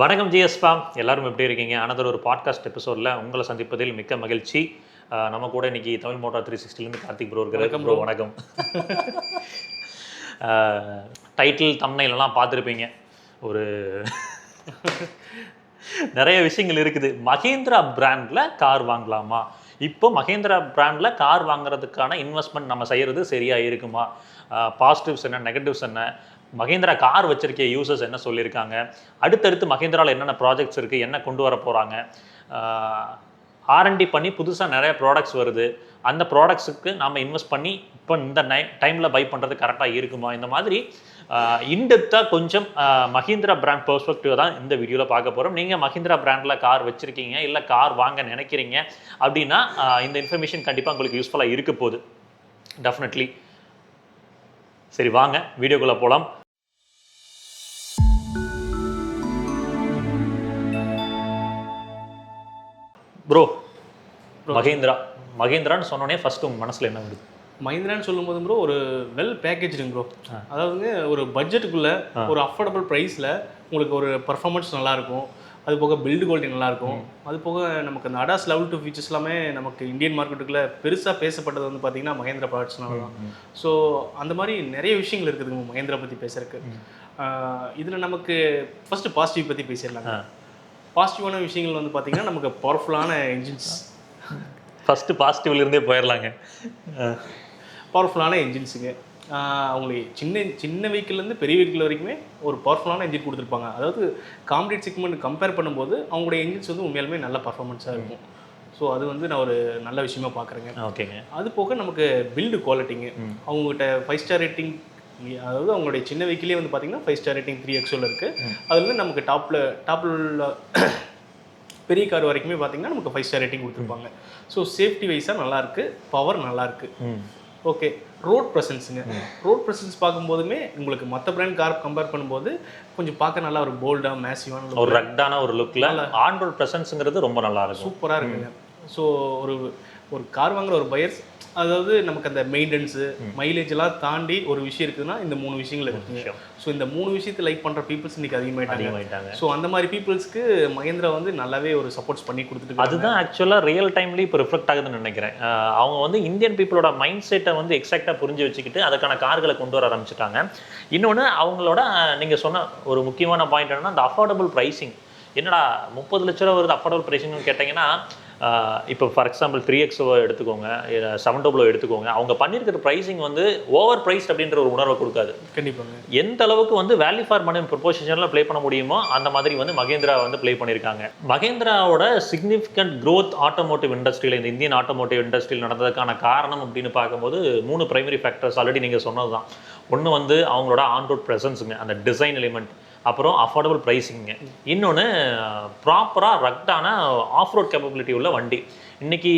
வணக்கம் ஜிஎஸ்பாம் எல்லாரும் எப்படி இருக்கீங்க? அனதர் ஒரு பாட்காஸ்ட் எபிசோடில் உங்களை சந்திப்பதில் மிக்க மகிழ்ச்சி. நம்ம கூட இன்னைக்கு தமிழ் மோட்டார் த்ரீ சிக்ஸ்டிலேருந்து கார்த்திக் ப்ரோ இருக்கிறார் ப்ரோ வணக்கம். டைட்டில் தம்னைலலாம் பார்த்துருப்பீங்க. ஒரு நிறைய விஷயங்கள் இருக்குது. மகேந்திரா பிராண்டில் கார் வாங்கலாமா? இப்போ மகேந்திரா பிராண்டில் கார் வாங்குறதுக்கான இன்வெஸ்ட்மெண்ட் நம்ம செய்கிறது சரியாக இருக்குமா? பாசிட்டிவ்ஸ் என்ன நெகட்டிவ்ஸ் என்ன? மகேந்திரா கார் வச்சிருக்க யூசர்ஸ் என்ன சொல்லியிருக்காங்க அடுத்தடுத்து மகேந்திராவில் என்னென்ன ப்ராஜெக்ட்ஸ் இருக்குது என்ன கொண்டு வர போகிறாங்க ஆர்என்டி பண்ணி புதுசாக நிறைய ப்ராடக்ட்ஸ் வருது. அந்த ப்ராடக்ட்ஸுக்கு நாம் இன்வெஸ்ட் பண்ணி இப்போ இந்த நை டைமில் பை பண்ணுறது கரெக்டாக இருக்குமா? இந்த மாதிரி இன்டெப்த்தாக கொஞ்சம் மஹிந்திரா பிராண்ட் பெர்ஸ்பெக்டிவ் தான் இந்த வீடியோவில் பார்க்க போகிறோம் நீங்கள் மஹிந்திரா பிராண்டில் கார் வச்சுருக்கீங்க இல்லை கார் வாங்க நினைக்கிறீங்க அப்படின்னா இந்த இன்ஃபர்மேஷன் கண்டிப்பாக உங்களுக்கு யூஸ்ஃபுல்லாக இருக்க போகுது. டெஃபினெட்லி சரி வாங்க வீடியோக்குள்ளே போகலாம் ப்ரோ மகேந்திரா மகேந்திரான்னு சொன்னோடனே ஃபர்ஸ்ட் உங்கள் மனசில் என்ன வருது? மஹிந்திரான்னு சொல்லும்போது ப்ரோ ஒரு வெல் பேக்கேஜிங் ப்ரோ அதாவது ஒரு பட்ஜெட்டுக்குள்ள ஒரு அஃபோர்டபுள் ப்ரைஸில் உங்களுக்கு ஒரு பர்ஃபார்மன்ஸ் நல்லாயிருக்கும் அது போக பில்டு குவாலிட்டி நல்லாயிருக்கும் அது போக நமக்கு அந்த அடாஸ் லெவல் டூ ஃபீச்சர்ஸ் எல்லாமே நமக்கு இந்தியன் மார்க்கெட்டுக்குள்ள பெருசாக பேசப்பட்டது வந்து பார்த்தீங்கன்னா மகேந்திரா ப்ராடக்ட்ஸ்னால தான். ஸோ அந்த மாதிரி நிறைய விஷயங்கள் இருக்குதுங்க மகேந்திரா பற்றி பேசுறதுக்கு. இதில் நமக்கு ஃபஸ்ட்டு பாசிட்டிவ் பற்றி பேசிடலாம் ஆ. பாசிட்டிவான விஷயங்கள் வந்து பார்த்தீங்கன்னா நமக்கு பவர்ஃபுல்லான இன்ஜின்ஸ் ஃபஸ்ட்டு பாசிட்டிவ்லேருந்தே போயிடலாங்க. பவர்ஃபுல்லான என்ஜின்ஸுங்க அவங்களுக்கு சின்ன சின்ன வெஹிக்கிள்லேருந்து பெரிய வெஹிக்கிள் வரைக்குமே ஒரு பவர்ஃபுல்லான என்ஜின் கொடுத்துருப்பாங்க. அதாவது காம்படிட் செக்மெண்ட் கம்பேர் பண்ணும்போது அவங்களுடைய என்ஜின்ஸ் வந்து உண்மையாலுமே நல்ல பர்ஃபார்மன்ஸாக இருக்கும். ஸோ அது வந்து நான் ஒரு நல்ல விஷயமா பார்க்குறேங்க ஓகேங்க. அது போக நமக்கு பில்டு குவாலிட்டிங்க அவங்ககிட்ட ஃபைவ் ஸ்டார் ரேட்டிங் அதாவது அவங்களுடைய சின்ன வெஹிக்கிளே வந்து பார்த்தீங்கன்னா ஃபைவ் ஸ்டார் ரேட்டிங் த்ரீ எக்ஸோவில் இருக்குது அதில் வந்து நமக்கு டாப்பில் டாப்பில் உள்ள பெரிய கார் வரைக்குமே பார்த்தீங்கன்னா நமக்கு ஃபைவ் ஸ்டார் ரேட்டிங் கொடுத்துருப்பாங்க. ஸோ சேஃப்டி வைஸாக நல்லாயிருக்கு பவர் நல்லாயிருக்கு ஓகே ரோட் ப்ரெசன்ஸுங்க ரோட் ப்ரெசன்ஸ் பார்க்கும்போதுமே உங்களுக்கு மற்ற பிராண்ட் கார் கம்பேர் பண்ணும்போது கொஞ்சம் பார்க்க நல்லா ஒரு போல்டாக மேசிவான ஒரு ரக்டான ஒரு லுக்கில் ஆண்ட்ராய்ட் ப்ரெசன்ஸுங்கிறது ரொம்ப நல்லா இருக்கும். சூப்பராக இருக்குங்க. ஸோ ஒரு ஒரு கார் வாங்குற ஒரு பையர்ஸ் அதாவது நமக்கு அந்த மெயின்டெனன்ஸு மைலேஜ் எல்லாம் தாண்டி ஒரு விஷயம் இருக்குதுன்னா இந்த மூணு விஷயங்கள் விஷயம். ஸோ இந்த மூணு விஷயத்தை லைக் பண்ணுற பீப்புள்ஸ் இன்னைக்கு அதிகமாயிட்டாங்க. அதிகமாயிட்டாங்க. ஸோ அந்த மாதிரி பீப்புள்ஸ்க்கு மகேந்திரா வந்து நல்லாவே ஒரு சப்போர்ட்ஸ் பண்ணி கொடுத்துட்டு அதுதான் ஆக்சுவலாக ரியல் டைம்லேயும் இப்போ ரிஃப்ளெக்ட் ஆகுதுன்னு நினைக்கிறேன். அவங்க வந்து இந்தியன் பீப்புளோட மைண்ட் செட்டை வந்து எக்ஸாக்டாக புரிஞ்சு வச்சுக்கிட்டு அதுக்கான கார்களை கொண்டு வர ஆரம்பிச்சிட்டாங்க. இன்னொன்று அவங்களோட நீங்கள் சொன்ன ஒரு முக்கியமான பாயிண்ட் என்னன்னா அந்த அஃபோர்டபுள் ப்ரைசிங் என்னடா முப்பது லட்ச ரூபா வருது அஃபோர்டபுள் ப்ரைசிங்னு கேட்டிங்கன்னா இப்போ ஃபார் எக்ஸாம்பிள் த்ரீ எக்ஸோ எடுத்துக்கோங்க செவன் டபுளோ எடுத்துக்கோங்க அவங்க பண்ணியிருக்கிற ப்ரைசிங் வந்து ஓவர் ப்ரைஸ் அப்படின்ற ஒரு உணர்வை கொடுக்காது. கண்டிப்பாங்க. எந்த அளவுக்கு வந்து வேல்யூ ஃபார் மணி ப்ரொபோசிஷனில் ப்ளே பண்ண முடியுமோ அந்த மாதிரி வந்து மகேந்திரா வந்து ப்ளே பண்ணியிருக்காங்க மகேந்திராவோட சிக்னிஃபிகண்ட் growth ஆட்டோமோட்டிவ் இண்டஸ்ட்ரியில் இந்த இந்தியன் ஆட்டோமோட்டிவ் இண்டஸ்ட்ரியில் நடந்ததுக்கான காரணம் அப்படின்னு பார்க்கும்போது மூணு பிரைமரி ஃபேக்டர்ஸ் ஆல்ரெடி நீங்கள் சொன்னது தான் ஒன்று வந்து அவங்களோட ஆன்ரோட் ப்ரெசன்ஸுங்க அந்த டிசைன் எலிமெண்ட் அப்புறம் அஃபோர்டபுள் ப்ரைஸிங்க இன்னொன்று ப்ராப்பராக ரக்டான ஆஃப் ரோட் கேப்பபிலிட்டி உள்ள வண்டி. இன்னைக்கு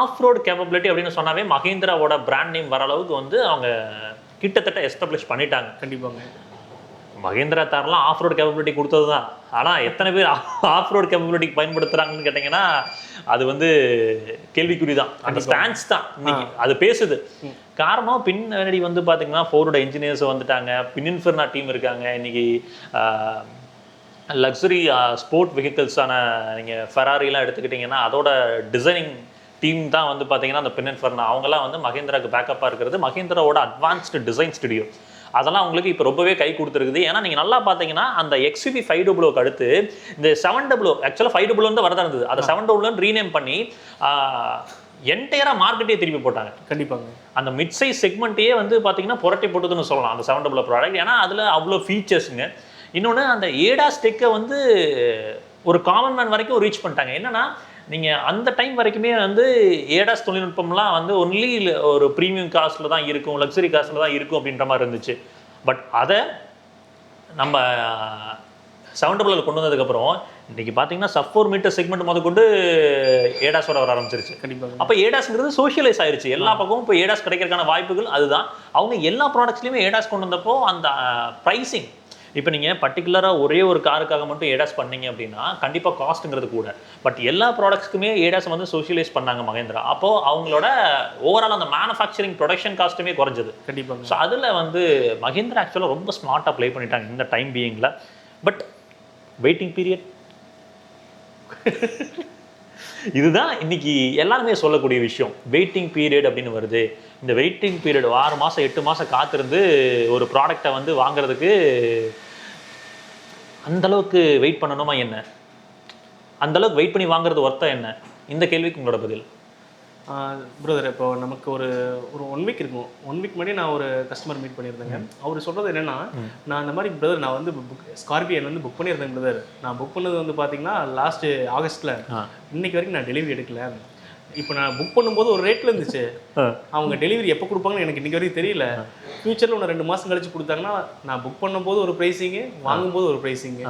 ஆஃப் ரோட் கேப்பபிலிட்டி அப்படின்னு சொன்னாவே மகேந்திராவோட பிராண்ட் நேம் வர அளவுக்கு வந்து அவங்க கிட்டத்தட்ட எஸ்டாப்ளிஷ் பண்ணிட்டாங்க. கண்டிப்பாங்க. மகேந்திரா தார்லாம் ஆஃப் ரோட் கேப்பபிலிட்டி கொடுத்தது தான் ஆனால் எத்தனை பேர் ஆஃப் ரோட் கேப்பபிலிட்டி பயன்படுத்துகிறாங்கன்னு கேட்டிங்கன்னா அது வந்து கேள்விக்குறி தான் அந்த ஸ்டான்ஸ் தான் இன்னைக்கு. அது பேசுது. காரணம் பின்னாடி வந்து பார்த்தீங்கன்னா ஃபோரோட இன்ஜினியர்ஸ் வந்துட்டாங்க. பின்னின்ஃபர்னா டீம் இருக்காங்க. இன்னைக்கு லக்ஸரி ஸ்போர்ட் வெஹிக்கிள்ஸான நீங்கள் ஃபெராரிலாம் எடுத்துக்கிட்டிங்கன்னா அதோட டிசைனிங் டீம் தான் வந்து பார்த்தீங்கன்னா அந்த பின்னன்ஃபர்னா அவங்கெல்லாம் வந்து மகேந்திராக்கு பேக்கப்பாக இருக்கிறது. மகேந்திராவோட அட்வான்ஸ்டு டிசைன் ஸ்டுடியோ அதெல்லாம் உங்களுக்கு இப்போ ரொம்பவே கை கொடுத்துருக்குது. ஏன்னா நீங்கள் நல்லா பார்த்தீங்கன்னா அந்த எக்ஸ்யூவி ஃபைவ் டபுளோக்கு அடுத்து இந்த செவன் டபுளோ ஆக்சுவலாக ஃபைவ் டபுள் வந்து வரதான் இருந்தது. அதை செவன் டபுள்னு ரீநேம் பண்ணி என்டையராக மார்க்கெட்டே திருப்பி போட்டாங்க. கண்டிப்பாங்க. அந்த மிட் சைஸ் செக்மெண்ட்டையே வந்து பார்த்தீங்கன்னா புரட்டி போட்டதுன்னு சொல்லலாம் அந்த செவன் டபுள் ப்ராடக்ட் ஏன்னா அதில் அவ்வளோ ஃபீச்சர்ஸுங்க இன்னொன்று அந்த ஏடாஸ் டெக்கை வந்து ஒரு காமன் மேன் வரைக்கும் ரீச் பண்ணிட்டாங்க. என்னன்னா நீங்கள் அந்த டைம் வரைக்குமே வந்து ஏடாஸ் தொழில்நுட்பம்லாம் வந்து ஒன்லி ஒரு ப்ரீமியம் காஸ்ட்டில் தான் இருக்கும் லக்ஸரி காஸ்ட்டில் தான் இருக்கும் அப்படின்ற மாதிரி இருந்துச்சு. பட் அதை நம்ம செவன் டபுளில் கொண்டு வந்ததுக்கப்புறம் இன்னைக்கு பார்த்தீங்கன்னா சப் ஃபோர் மீட்டர் செக்மெண்ட் முத கொண்டு ஏடாஸோட வர ஆரம்பிச்சிருச்சு. கண்டிப்பாங்க. அப்போ ஏடாஸ்ங்கிறது சோஷியலைஸ் ஆயிருச்சு. எல்லா பக்கமும் இப்போ ஏடாஸ் கிடைக்கிறதுக்கான வாய்ப்புகள் அதுதான். அவங்க எல்லா ப்ராடக்ட்ஸ்லையுமே ஏடாஸ் கொண்டு வந்தப்போ அந்த ப்ரைசிங் இப்போ நீங்கள் பர்டிகுலராக ஒரே ஒரு காருக்காக மட்டும் ஏடாஸ் பண்ணீங்க அப்படின்னா கண்டிப்பாக காஸ்ட்டுங்கிறது கூட. பட் எல்லா ப்ராடக்ட்ஸ்க்குமே ஏடாஸ் வந்து சோஷியலைஸ் பண்ணாங்க மகேந்திரா. அப்போது அவங்களோட ஓவரால் அந்த மேனுஃபேக்சரிங் ப்ரொடக்ஷன் காஸ்ட்டுமே குறைஞ்சது. கண்டிப்பாங்க. ஸோ அதில் வந்து மகேந்திரா ஆக்சுவலாக ரொம்ப ஸ்மார்ட்டாக ப்ளே பண்ணிட்டாங்க இந்த டைம் பீயிங்கில் பட் வெயிட்டிங் பீரியட் இதுதான் இன்னைக்கு எல்லாருமே சொல்லக்கூடிய விஷயம். வெயிட்டிங் பீரியட் அப்படின்னு வருது. இந்த வெயிட்டிங் பீரியட் ஆறு மாதம் எட்டு மாதம் காத்திருந்து ஒரு ப்ராடக்டை வந்து வாங்குறதுக்கு அந்த அளவுக்கு வெயிட் பண்ணணுமா என்ன? அந்த அளவுக்கு வெயிட் பண்ணி வாங்குறது ஒர்த்தா என்ன? இந்த கேள்விக்கு உங்களோட பதில். பிரதர் இப்போ நமக்கு ஒரு ஒரு ஒன் வீக் இருக்கும். ஒன் வீக் முன்னாடி நான் ஒரு கஸ்டமர் மீட் பண்ணியிருந்தேங்க. அவர் சொல்கிறது என்னென்னா நான் இந்த மாதிரி பிரதர் நான் வந்து புக் ஸ்கார்பியன் வந்து புக் பண்ணியிருந்தேன் பிரதர் நான் புக் பண்ணது வந்து பார்த்தீங்கன்னா லாஸ்ட்டு ஆகஸ்ட்டில். இன்னைக்கு வரைக்கும் நான் டெலிவரி எடுக்கல. இப்போ நான் புக் பண்ணும்போது ஒரு ரேட்டில் இருந்துச்சு. அவங்க டெலிவரி எப்போ கொடுப்பாங்கன்னு எனக்கு இன்னைக்கு வரைக்கும் தெரியல. ஃபியூச்சரில் ஒன்று ரெண்டு மாதம் கழிச்சு கொடுத்தாங்கன்னா நான் புக் பண்ணும்போது ஒரு ப்ரைஸிங்கு வாங்கும்போது ஒரு ப்ரைஸிங்கு.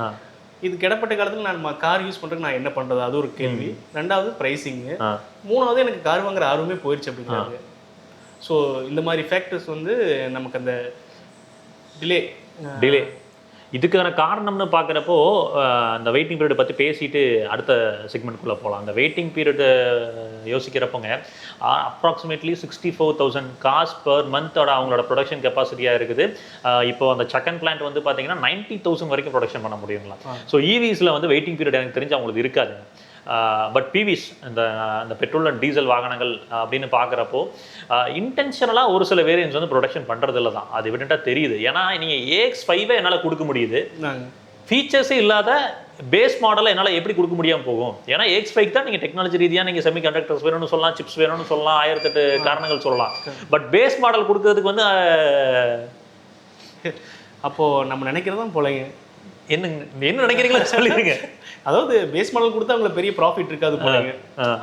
இது கிடப்பட்ட காலத்தில் நான் கார் யூஸ் பண்ணுறதுக்கு நான் என்ன பண்ணுறது அது ஒரு கேள்வி. ரெண்டாவது ப்ரைஸிங்கு. மூணாவது எனக்கு கார் வாங்குற ஆர்வமே போயிடுச்சு அப்படிங்கிறாங்க ஸோ இந்த மாதிரி ஃபேக்டர்ஸ் வந்து நமக்கு அந்த டிலே டிலே இதுக்கான காரணம்னு பார்க்குறப்போ அந்த வெயிட்டிங் பீரியட் பற்றி பேசிட்டு அடுத்த செக்மெண்ட்குள்ளே போகலாம் அந்த waiting period யோசிக்கிறப்போங்க approximately sixty four thousand cars per மந்தோட அவங்களோட ப்ரொடக்ஷன் கெப்பாசிட்டியாக இருக்குது. இப்போ அந்த செகண்ட் பிளான்ட் வந்து பார்த்தீங்கன்னா நைன்ட்டி தௌசண்ட் வரைக்கும் ப்ரொடக்ஷன் பண்ண முடியுங்களா? ஸோ ஈவிஸில் வந்து வெயிட்டிங் பீரியட் எனக்கு தெரிஞ்சு அவங்களுக்கு இருக்காது பட் பிவிஸ் இந்த அந்த பெட்ரோல் அண்ட் டீசல் வாகனங்கள் அப்படின்னு பார்க்குறப்போ இன்டென்ஷனலாக ஒரு சில வேரியன்ஸ் வந்து ப்ரொடக்ஷன் பண்ணுறதில்ல தான். அது எவிடெண்ட்டாக தெரியுது. ஏன்னா நீங்கள் ஏஎக்ஸ் ஃபைவை என்னால் கொடுக்க முடியுது. ஃபீச்சர்ஸே இல்லாத பேஸ் மாடலை என்னால் எப்படி கொடுக்க முடியாமல் போகும்? ஏன்னா எக்ஸ் ஃபைக் தான் நீங்கள் டெக்னாலஜி ரீதியாக நீங்கள் செமி கண்டக்டர்ஸ் வேணும்னு சொல்லலாம் சிப்ஸ் வேணும்னு சொல்லலாம் ஆயிரத்தெட்டு காரணங்கள் சொல்லலாம். பட் பேஸ் மாடல் கொடுக்கறதுக்கு வந்து அப்போது நம்ம நினைக்கிறது தான் போலங்க. என்ன என்ன நினைக்கிறீங்களோ சொல்லிடுங்க அதாவது பேஸ் மாடல் கொடுத்தா உங்களுக்கு பெரிய ப்ராஃபிட் இருக்காது போலங்க.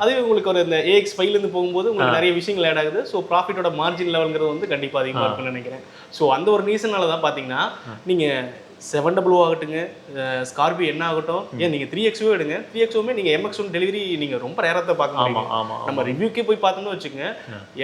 அதே உங்களுக்கு ஒரு இந்த ஏஎக்ஸ் ஃபைவ்லேருந்து போகும்போது உங்களுக்கு நிறைய விஷயங்கள் ஆட் ஆகுது. ஸோ ப்ராஃபிட்டோட மார்ஜின் லெவல்ங்கிறது வந்து கண்டிப்பாக அதிகமாக இருக்கும்னு நினைக்கிறேன். ஸோ அந்த ஒரு ரீசனால தான் பார்த்தீங்கன்னா நீங்கள் செவன் டபுள் ஆகட்டுங்க. ஸ்கார்பியோ என்ன ஆகட்டும். ஏன் நீங்கள் த்ரீ எக்ஸோ எடுங்க. த்ரீ எக்ஸோமே நீங்கள் எம்எக்ஸ் ஒன் டெலிவரி நீங்கள் ரொம்ப ரேரத்தை பார்க்க ஆமா முடியும் ஆமா நம்ம ரிவ்யூக்கே போய் பார்த்தோம்னு வச்சுக்கோங்க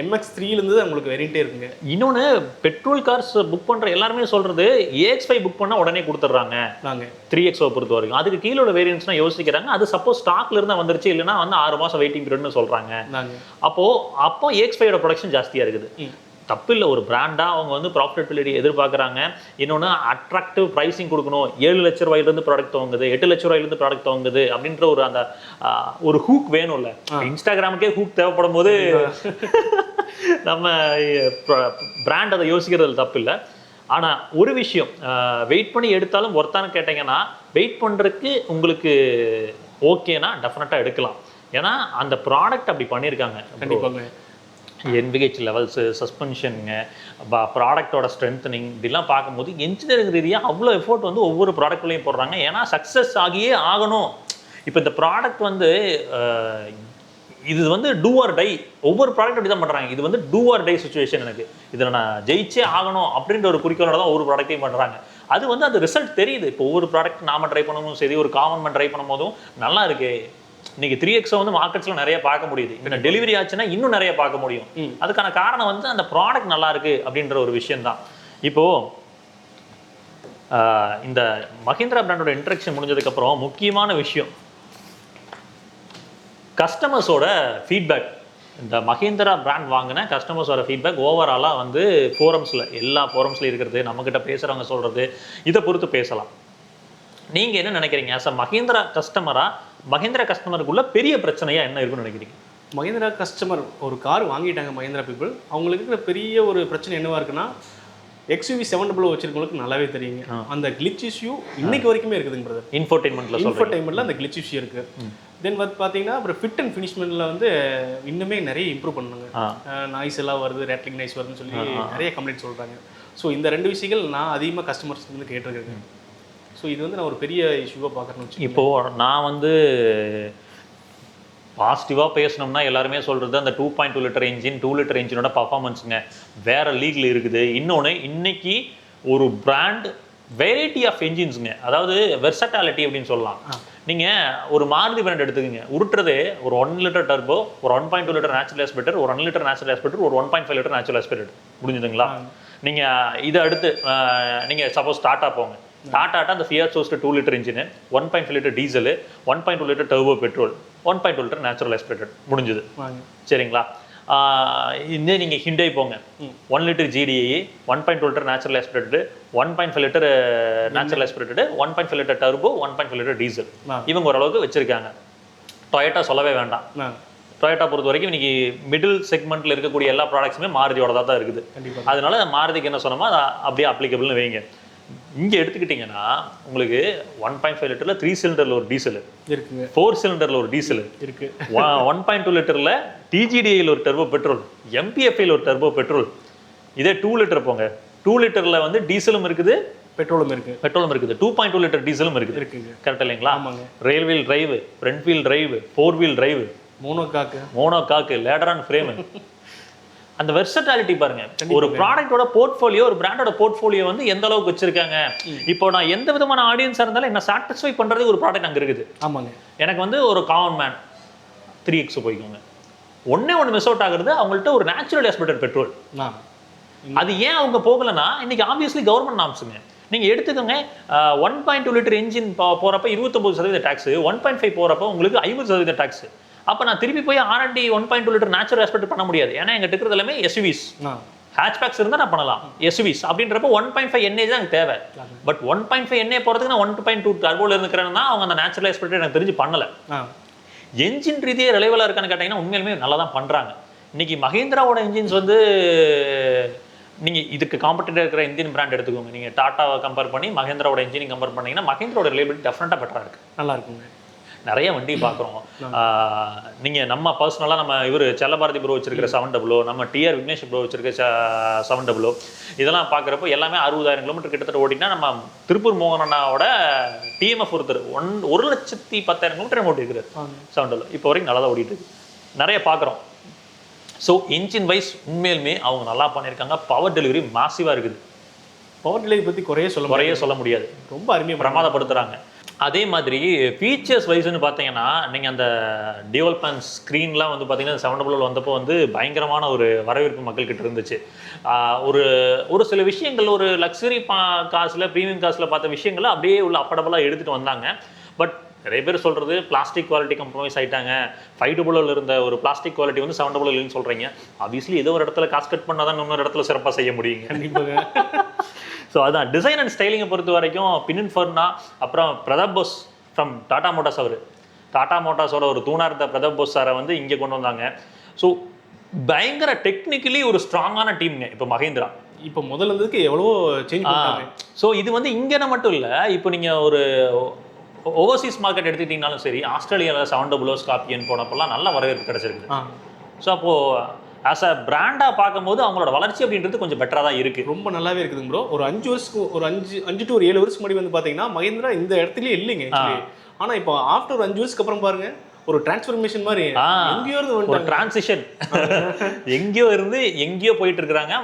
எம்எக்ஸ் த்ரீலேருந்து உங்களுக்கு வெரைட்டே இருக்குங்க. இன்னொன்று பெட்ரோல் கார்ஸ் புக் பண்ணுற எல்லாருமே சொல்றது ஏஎக்ஸ் ஃபைவ் புக் பண்ணால் உடனே கொடுத்துட்றாங்க. நாங்கள் த்ரீ எக்ஸோ பொறுத்த வரைக்கும். அதுக்கு கீழே உள்ள வேரியன்ஸ்னா யோசிக்கிறாங்க. அது சப்போஸ் ஸ்டாக்ல இருந்தா வந்துருச்சு இல்லைன்னா வந்து ஆறு மாசம் வெயிட்டிங் பீரியட்னு சொல்றாங்க. நாங்கள் அப்போ அப்போ ஏஎக்ஸ் ஃபைவோட ப்ரொடக்ஷன் ஜாஸ்தியா இருக்குது. தப்பு இல்லை ஒரு பிராண்டா அவங்க வந்து ப்ராஃபிட்டபிலிட்டி எதிர்பார்க்குறாங்க. இன்னொன்று அட்ராக்டிவ் ப்ரைஸிங் கொடுக்கணும். ஏழு லட்ச ரூபாயிலேருந்து ப்ராடக்ட் துவங்குது எட்டு லட்ச ரூபாயிலேருந்து ப்ராடக்ட் துவங்குது அப்படின்ற ஒரு அந்த ஒரு ஹூக் வேணும்ல. இன்ஸ்டாகிராமுக்கே ஹூக் தேவைப்படும் போது நம்ம பிராண்ட் அதை யோசிக்கிறதுல தப்பு இல்லை ஆனால் ஒரு விஷயம் வெயிட் பண்ணி எடுத்தாலும் ஒர்த்தான்னு கேட்டிங்கன்னா வெயிட் பண்ணுறதுக்கு உங்களுக்கு ஓகேனா டெஃபினட்டாக எடுக்கலாம். ஏன்னா அந்த ப்ராடக்ட் அப்படி பண்ணியிருக்காங்க. கண்டிப்பாங்க. என்பிஹெச் லெவல்ஸு சஸ்பென்ஷனுங்க ப்ராடக்டோட ஸ்ட்ரென்தனிங் இப்படிலாம் பார்க்கும்போது என்ஜினியரிங் ரீதியாக அவ்வளோ எஃபோர்ட் வந்து ஒவ்வொரு ப்ராடக்ட்லையும் போடுறாங்க. ஏன்னா சக்ஸஸ் ஆகியே ஆகணும். இப்போ இந்த ப்ராடக்ட் வந்து இது வந்து டூ ஆர் டை ஒவ்வொரு ப்ராடக்ட் அப்படி தான் பண்ணுறாங்க இது வந்து டூ ஆர் டை சுச்சுவேஷன் எனக்கு. இதில் நான் ஜெயிச்சே ஆகணும் அப்படின்ற ஒரு குறிக்கோளோட தான் ஒவ்வொரு ப்ராடக்ட்டையும் பண்ணுறாங்க அது வந்து அந்த ரிசல்ட் தெரியுது. இப்போ ஒவ்வொரு ப்ராடக்ட் நாம ட்ரை பண்ணும்போதும் சரி ஒரு காமன் ட்ரை ட்ரை பண்ணும்போதும் நல்லா இருக்குது இன்னைக்கு த்ரீ எக்ஸை வந்து மார்க்கெட்ஸ்ல நிறைய பார்க்க முடியுது. இன்னும் டெலிவரி ஆச்சுன்னா இன்னும் நிறைய பார்க்க முடியும். அதுக்கான காரணம் வந்து அந்த ப்ராடக்ட் நல்லா இருக்கு அப்படின்ற ஒரு விஷயம் தான். இப்போ இந்த மஹிந்திரா பிராண்டோட இன்ட்ரக்ஷன் முடிஞ்சதுக்கு அப்புறம் முக்கியமான விஷயம். கஸ்டமர்ஸோட ஃபீட்பேக் இந்த மஹிந்திரா பிராண்ட் வாங்கின கஸ்டமர்ஸோட ஃபீட்பேக் ஓவராலாக வந்து ஃபோரம்ஸில் எல்லா ஃபோரம்ஸில் இருக்கிறது நம்மக்கிட்ட பேசுகிறவங்க சொல்கிறது இதை பொறுத்து பேசலாம். நீங்கள் என்ன நினைக்கிறீங்க? ஆஸ் அ மஹிந்திரா கஸ்டமரா மஹிந்திரா கஸ்டமருக்குள்ள பெரிய பிரச்சனையா என்ன இருக்குன்னு நினைக்கிறீங்க? மஹிந்திரா கஸ்டமர் ஒரு கார் வாங்கிட்டாங்க மஹிந்திரா பீப்புள் அவங்களுக்கு இருக்கிற பெரிய ஒரு பிரச்சனை என்னவா இருக்குன்னா எக்ஸ்யூவி செவன் டபுள் வச்சிருக்கவங்களுக்கு நல்லாவே தெரியுங்க. அந்த கிளிச் இஷ்யூ இன்னைக்கு வரைக்குமே இருக்குதுங்க பிரதர் இன்ஃபோர்டைன்மெண்ட்டில் சொல்கிறேன் இன்ஃபர்டைன்மெண்ட்ல அந்த கிளிச் இஷ்யூ இருக்கு. தென் வந்து பார்த்தீங்கன்னா அப்புறம் ஃபிட் அண்ட் ஃபினிஷ்மெண்ட்ல வந்து இன்னுமே நிறைய இம்ப்ரூவ் பண்ணுங்க. நாய்ஸ் எல்லாம் வருது ரேட்லிங் நாய்ஸ் வருதுன்னு சொல்லி நிறைய கம்ப்ளைண்ட் சொல்றாங்க. ஸோ இந்த ரெண்டு விஷயங்கள் நான் அதிகமாக கஸ்டமர்ஸ் வந்து கேட்டிருக்கேன் ஸோ இது வந்து நான் ஒரு பெரிய இஷ்யூவாக பார்க்குறேன்னு வச்சு இப்போ நான் வந்து பாசிட்டிவாக பேசணும்னா எல்லாருமே சொல்கிறது அந்த two point two litre engine two litre இன்ஜினோட பர்ஃபார்மன்ஸுங்க வேற லீக்ல இருக்குது. இன்னொன்று இன்னைக்கு ஒரு பிராண்ட் வெரைட்டி ஆஃப் என்ஜின்ஸுங்க அதாவது வெர்சட்டாலிட்டி அப்படின்னு சொல்லலாம். நீங்கள் ஒரு மாருதி பிராண்ட் எடுத்துக்கங்க. உருட்டுறதே ஒரு ஒன் லிட்டர் டர்போ ஒரு one point two litre natural aspirated ஒரு ஒன் லிட்டர் நேச்சுரல் ஆஸ்பெட்டர் ஒரு one point five litre natural aspirated முடிஞ்சுதுங்களா நீங்கள் இதை அடுத்து நீங்கள் சப்போஸ் டாட்டா போங்க. டாட்டாட்டா அந்த Fiat sourced two litre engine one point five litre diesel one point two litre turbo petrol one point two litre natural aspirated முடிஞ்சுது. சரிங்களா? இந்த நீங்கள் ஹிண்டை போங்க. One litre GDI one point two litre natural aspirated one point five litre natural aspirated one point five litre turbo one point five litre diesel. இவங்க ஓரளவுக்கு வச்சிருக்காங்க. Toyota சொல்லவே வேண்டாம். டொயட்டா பொறுத்த வரைக்கும் இன்னைக்கு மிடில் செக்மெண்ட்ல இருக்கக்கூடிய எல்லா ப்ராடக்ட்ஸுமே மாருதியோட தான் இருக்குது. அதனால மாருதிக்கு என்ன சொன்னோமோ அது அப்படியே அப்ளிகபிள்னு வைங்க. இங்கே எடுத்துக்கிட்டிங்கன்னா உங்களுக்கு ஒன் பாயிண்ட் ஃபைவ் லிட்டரில் த்ரீ சிலிண்டரில் ஒரு டீசல் இருக்குங்க. ஃபோர் சிலிண்டரில் ஒரு டீசல் இருக்கு. ஒன் பாயிண்ட் டூ லிட்டரில் டிஜிடிஐயில் ஒரு டர்போ பெட்ரோல் எம்பிஎஃப்ஐயில் ஒரு டர்போ பெட்ரோல் இதே டூ லிட்டர் போங்க. டூ லிட்டரில் வந்து டீசலும் இருக்குது. பெட்ரோலும் இருக்கு. பெட்ரோலும் இருக்குது. டூ பாயிண்ட் டூ லிட்டர் டீசலும் இருக்குது. இருக்குங்க. கரெக்ட் இல்லைங்களா? ஆமாங்க. Rear wheel drive front wheel drive four wheel drive monocoque monocoque ladder on frame அந்த வெர்சட்டாலிட்டி பாருங்க. ஒரு ப்ராடக்ட்டோட போர்ட்ஃபோலியோ ஒரு பிராண்டோட போர்ட்ஃபோலியோ வந்து எந்த அளவுக்கு வச்சிருக்காங்க? இப்போ நான் எந்த விதமான ஆடியன்ஸாக இருந்தாலும் என்ன சாட்டிஸ்ஃபை பண்றதுக்கு ஒரு ப்ராடக்ட் அங்க இருக்குது. ஆமாங்க. எனக்கு வந்து ஒரு காமன் மேன் த்ரீ எக்ஸ் போய்க்கோங்க. ஒண்ணே ஒன்று மிஸ் அவுட் ஆகுறது அவங்கள்ட்ட ஒரு நேச்சுரல் ஆஸ்பிரேட்டட் பெட்ரோல் அது ஏன் அவங்க போகலைன்னா இன்னைக்கு ஆப்வியஸ்லி கவர்மெண்ட் நாம்ஸுங்க நீங்க எடுத்துக்கோங்க one point two litre engine போறப்ப இருபத்தொம்பது சதவீத டாக்ஸ் ஒன் பாயிண்ட் ஃபைவ் போறப்ப உங்களுக்கு ஐம்பது சதவீத டாக்ஸ் அப்ப நான் திருப்பி போய் R and D one point two litre natural aspirated பண்ண முடியாது. ஏன்னா எங்கிட்ட இருக்கிறது எல்லாமே எஸ்யூவிஸ் ஆ. ஹேட்ச்பேக்ஸ் இருந்தால் நான் பண்ணலாம். எஸ்யூவிஸ் அப்படின்றப்ப ஒன் பாயிண்ட் ஃபைவ் என்ஏ தான் எனக்கு தேவை. But one point five NA போகிறதுக்கு நான் ஒன் பாயிண்ட் டூ டர்போல இருக்கிறேன்னா அவங்க அந்த நேச்சுரல் ஆஸ்பெக்ட் எனக்கு தெரிஞ்சு பண்ணல. என்ஜின் ரீதியாக ரிலைவலாக இருக்கான்னு கேட்டிங்கன்னா உண்மையிலுமே நல்லா தான் பண்ணுறாங்க இன்னைக்கு மஹேந்திராவோட இன்ஜின்ஸ் வந்து நீங்கள் இதுக்கு காம்படிட்டிவ் இருக்கிற இந்தியன் பிராண்ட் எடுத்துக்கோங்க. நீங்கள் டாட்டாவை கம்பேர் பண்ணி மஹேந்திராவோட இன்ஜினிங் கம்பேர் பண்ணீங்கன்னா மஹேந்திராவோட ரிலேபிலிட்டி டெஃபினட்டாக பெட்டராக இருக்குது நல்லா இருக்குங்க. நிறைய வண்டி பார்க்குறோம். நீங்கள் நம்ம பர்சனலாக நம்ம இவர் செல்லபாரதி ப்ரோ வச்சிருக்கிற செவன் டபுளோ நம்ம டிஆர் விக்னேஷ் ப்ரோ வச்சிருக்க செவன் டபுளோ இதெல்லாம் பார்க்குறப்போ எல்லாமே அறுபதாயிரம் கிலோமீட்டர் கிட்டத்தட்ட ஓட்டினா நம்ம திருப்பூர் மோகனண்ணாவோட டிஎம்எஃப் ஒருத்தர் ஒன் ஒரு லட்சத்தி பத்தாயிரம் கிலோமீட்டர் ஓட்டிருக்கிறார் செவன் டபுளோ இப்போ வரைக்கும் நல்லா தான் ஓடிட்டு இருக்கு நிறைய பார்க்குறோம். ஸோ இன்ஜின் வைஸ் உண்மையிலுமே அவங்க நல்லா பண்ணியிருக்காங்க. பவர் டெலிவரி மாசிவாக இருக்குது. பவர் டெலிவரி பத்தி குறைய சொல்ல குறைய சொல்ல முடியாது. ரொம்ப அருமையா பிரமாதப்படுத்துறாங்க. அதே மாதிரி ஃபீச்சர்ஸ் வைஸ்னு பார்த்தீங்கன்னா நீங்கள் அந்த பேன் ஸ்க்ரீன்லாம் வந்து பார்த்தீங்கன்னா செவன் டபுள் வந்தப்போ வந்து பயங்கரமான ஒரு வரவேற்பு மக்கள்கிட்ட இருந்துச்சு. ஒரு ஒரு சில விஷயங்கள் ஒரு லக்ஸரி பா காசில் ப்ரீமியம் காசில் பார்த்த விஷயங்களை அப்படியே உள்ள அப்படபுளாக எடுத்துகிட்டு வந்தாங்க. பட் நிறைய பேர் சொல்கிறது பிளாஸ்டிக் குவாலிட்டி கம்ப்ரமைஸ் ஆயிட்டாங்க. ஃபைவ் டபுளில் இருந்த ஒரு பிளாஸ்டிக் குவாலிட்டி வந்து செவன் டபுள் இல்லைன்னு சொல்கிறீங்க ஆப்வியஸ்லி ஏதோ ஒரு இடத்துல காசு கட் பண்ணால் தான் இன்னொரு இடத்துல சிறப்பாக செய்ய முடியுங்க. ஸோ அதான். டிசைன் அண்ட் ஸ்டைலிங்கை பொறுத்த வரைக்கும் பினின் ஃபர்னா அப்புறம் பிரதாப் போஸ் ஃப்ரம் டாடா மோட்டார்ஸ் அவர். டாடா மோட்டார்ஸோட ஒரு தூணா இருந்த பிரதாப் போஸ் சாரை வந்து இங்கே கொண்டு வந்தாங்க. ஸோ பயங்கர டெக்னிக்கலி ஒரு ஸ்ட்ராங்கான டீம்ங்க இப்போ மகேந்திரா. இப்போ முதல்ல இருந்ததுக்கு எவ்வளவோ சேஞ்ச் ஸோ இது வந்து இங்கேன மட்டும் இல்லை இப்போ நீங்கள் ஒரு ஓவர்சீஸ் மார்க்கெட் எடுத்துக்கிட்டிங்கனாலும் சரி ஆஸ்திரேலியாவில் செவன் டபுளோ ஸ்காப்பியன் போனப்பெல்லாம் நல்ல வரவேற்பு கிடைச்சிருக்கு ஸோ அப்போது ஆஸ் அ பிராண்டாக பார்க்கும்போது அவங்களோட வளர்ச்சி அப்படின்றது கொஞ்சம் பெட்டராக தான் இருக்குது ரொம்ப நல்லாவே இருக்குதுங்க ப்ரோ ஒரு அஞ்சு வருஷத்துக்கு ஒரு அஞ்சு அஞ்சு டு ஒரு ஏழு வருஷம் முன்னாடி வந்து பாத்தீங்கன்னா மகேந்திரா இந்த இடத்துலயே இல்லைங்க actually. ஆனா இப்போ ஆஃப்டர் ஒரு அஞ்சு வருஷத்துக்கு அப்புறம் பாருங்க ஒரு டிரான்ஸ்ஃபர்மேஷன் மாதிரி. எங்கேயோ இருந்து ஒரு டிரான்சிஷன் எங்கேயோ இருந்து எங்கேயோ போயிட்டு இருக்கிறாங்க.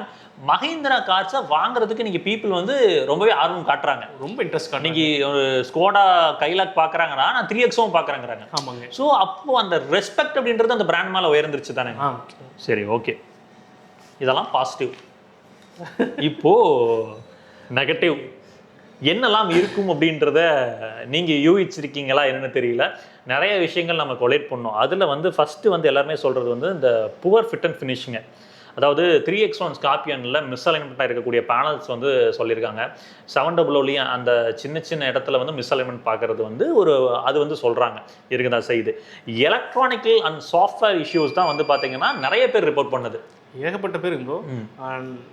மஹிந்திரா கார்ஸை வாங்குறதுக்கு நீங்க பீப்புள் வந்து ரொம்பவே ஆர்வம் காட்டுறாங்க. ரொம்ப இன்ட்ரெஸ்ட் இன்னைக்கு ஒரு ஸ்கோடா கைலாக் பாக்குறாங்கன்னா நான் த்ரீ எக்ஸும் பாக்குறாங்கிறாங்க. ஆமாங்க. ஸோ அப்போ அந்த ரெஸ்பெக்ட் அப்படின்றது அந்த பிராண்ட் மேல உயர்ந்துருச்சு தானே? சரி ஓகே இதெல்லாம் பாசிட்டிவ் இப்போ நெகட்டிவ் என்னெல்லாம் இருக்கும் அப்படின்றத நீங்கள் யூகிச்சிருக்கீங்களா என்னன்னு தெரியல. நிறைய விஷயங்கள் நம்ம கொலேட் பண்ணோம். அதில் வந்து ஃபஸ்ட்டு வந்து எல்லாருமே சொல்கிறது வந்து இந்த புவர் ஃபிட் அண்ட் ஃபினிஷிங்க அதாவது த்ரீ எக்ஸ் ஒன் ஸ்கார்பியனில் மிஸ்அலைன்மெண்ட்டாக இருக்கக்கூடிய பேனல்ஸ் வந்து சொல்லியிருக்காங்க. செவன் டபுள்ஓலையும் அந்த சின்ன சின்ன இடத்துல வந்து மிஸ்அலைன்மெண்ட் பார்க்குறது வந்து ஒரு அது வந்து சொல்கிறாங்க இருக்குதா செய்யுது எலக்ட்ரானிக்கல் அண்ட் சாஃப்ட்வேர் இஷ்யூஸ் தான் வந்து பார்த்திங்கன்னா நிறைய பேர் ரிப்போர்ட் பண்ணுது. ஏகப்பட்ட பேர் ப்ரோ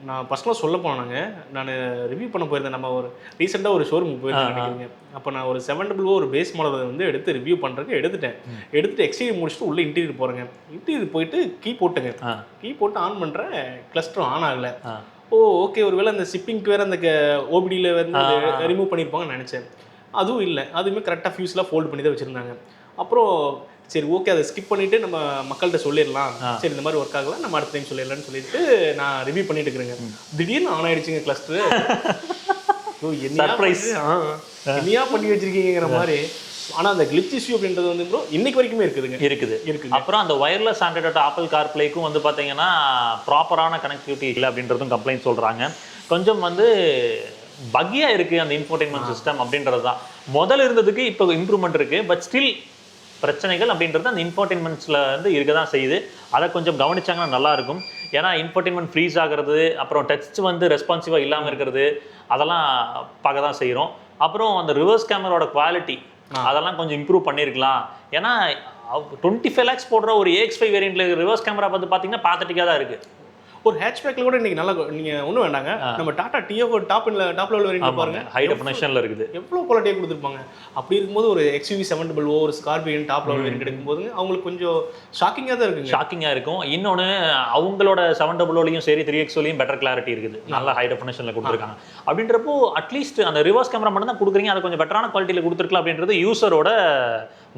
நான் பர்சனலாக சொல்ல போனாங்க நான் ரிவ்யூ பண்ண போயிருந்தேன். நம்ம ஒரு ரீசெண்டாக ஒரு ஷோரூம் போயிருந்தேன் அப்போ நான் ஒரு செவன் டபுள் ஒரு பேஸ் மாடலை வந்து எடுத்து ரிவ்யூ பண்ணுறதுக்கு எடுத்துட்டேன். எடுத்துட்டு எக்ஸ்டீரியர் முடிச்சுட்டு உள்ள இன்டீரியர் போகிறேங்க இன்டீரியர் போயிட்டு கீ போட்டுங்க. கீ போட்டு ஆன் பண்ணுறேன் கிளஸ்டரும் ஆன் ஆகலை. ஓ ஓகே ஒருவேளை அந்த ஷிப்பிங்க்கு வேறு அந்த ஓபிடியில் வந்து ரிமூவ் பண்ணியிருப்பாங்கன்னு நினச்சேன். அதுவும் இல்லை. அதுவுமே கரெக்டாக ஃபியூஸ்லாம் ஃபோல்ட் பண்ணி தான் வச்சுருந்தாங்க. அப்புறம் சரி ஓகே அதை ஸ்கிப் பண்ணிவிட்டு நம்ம மக்கள்கிட்ட சொல்லிடலாம். சரி இந்த மாதிரி ஒர்க் ஆகலாம் நம்ம அடுத்த டைம் சொல்லிடலாம்னு சொல்லிட்டு நான் ரிவ்யூ பண்ணிட்டு இருக்கிறேங்க. திடீர்னு ஆன் ஆயிடுச்சுங்க கிளஸ்டர் Surprise. என்னையா பண்ணி வச்சிருக்கீங்கிற மாதிரி. ஆனால் அந்த கிளிச் இஷ்யூ அப்படின்றது வந்து ப்ரோ இன்னைக்கு வரைக்குமே இருக்குதுங்க. இருக்குது. இருக்குங்க. அப்புறம் அந்த ஒயர்லெஸ் ஆண்ட்ராய்டு ஆப்பிள் கார்ப்ளேக்கும் வந்து பார்த்தீங்கன்னா ப்ராப்பரான கனெக்டிவிட்டி இல்லை அப்படின்றதும் கம்ப்ளைண்ட் சொல்கிறாங்க கொஞ்சம் வந்து பக்கியாக இருக்குது அந்த இன்ஃபோர்டைன்மெண்ட் சிஸ்டம் அப்படின்றது தான் முதல்ல இருந்ததுக்கு இப்போ இம்ப்ரூவ்மெண்ட் இருக்குது பட் ஸ்டில் பிரச்சனைகள் அப்படின்றது அந்த இன்ஃபர்டைன்மெண்ட்ஸில் வந்து இருக்க தான் செய்யுது. அதை கொஞ்சம் கவனிச்சாங்கன்னா நல்லா இருக்கும் ஏன்னா இன்ஃபர்டைன்மெண்ட் ஃப்ரீஸ் ஆகிறது அப்புறம் டச் வந்து ரெஸ்பான்சிவாக இல்லாமல் இருக்கிறது அதெல்லாம் பார்க்க தான் செய்கிறோம். அப்புறம் அந்த ரிவர்ஸ் கேமராவோட குவாலிட்டி அதெல்லாம் கொஞ்சம் இம்ப்ரூவ் பண்ணியிருக்கலாம். ஏன்னா டுவெண்ட்டி ஃபைவ் லேக்ஸ் போடுற ஒரு ஏஎக்ஸ் ஃபைவ் வேரியண்ட்ல ரிவர்ஸ் கேமரா பார்த்து பார்த்தீங்கன்னா பாத்தட்டிக்காக தான் இருக்குது ஒரு ஹேட்ச்பேக்ல கூட இன்னைக்கு நல்லா நீங்க ஒண்ணும் வேண்டாங்க. நம்ம Tata Tiago top top level வரைக்கும் பாருங்க. ஹை டெஃபினேஷனில் இருக்குது. எவ்வளோ குவாலிட்டியாக கொடுத்துருப்பாங்க. அப்படி இருக்கும்போது ஒரு எக்ஸ்யூவி செவன் டபுள் ஓ ஒரு ஸ்கார்பியன் டாப் லெவல் வரைக்கும் எடுக்கும்போது அவங்களுக்கு கொஞ்சம் ஷாக்கிங்காக தான் இருக்குங்க. ஷாக்கிங்காக இருக்கும். இன்னொன்று அவங்களோட செவன் டபுள் சரி த்ரீ எக்ஸ்ஓலையும் பெட்டர் கிளாரிட்டி இருக்குது. நல்ல ஹை டெஃபினேஷனில் கொடுத்துருக்காங்க. அப்படின்றப்போ அட்லீஸ்ட் அந்த ரிவர்ஸ் கேமரா மட்டும் தான் கொடுக்குறீங்க. அதை கொஞ்சம் பெட்டரான குவாலிட்டியில் கொடுத்துருக்கலாம் அப்படின்றது யூசரோட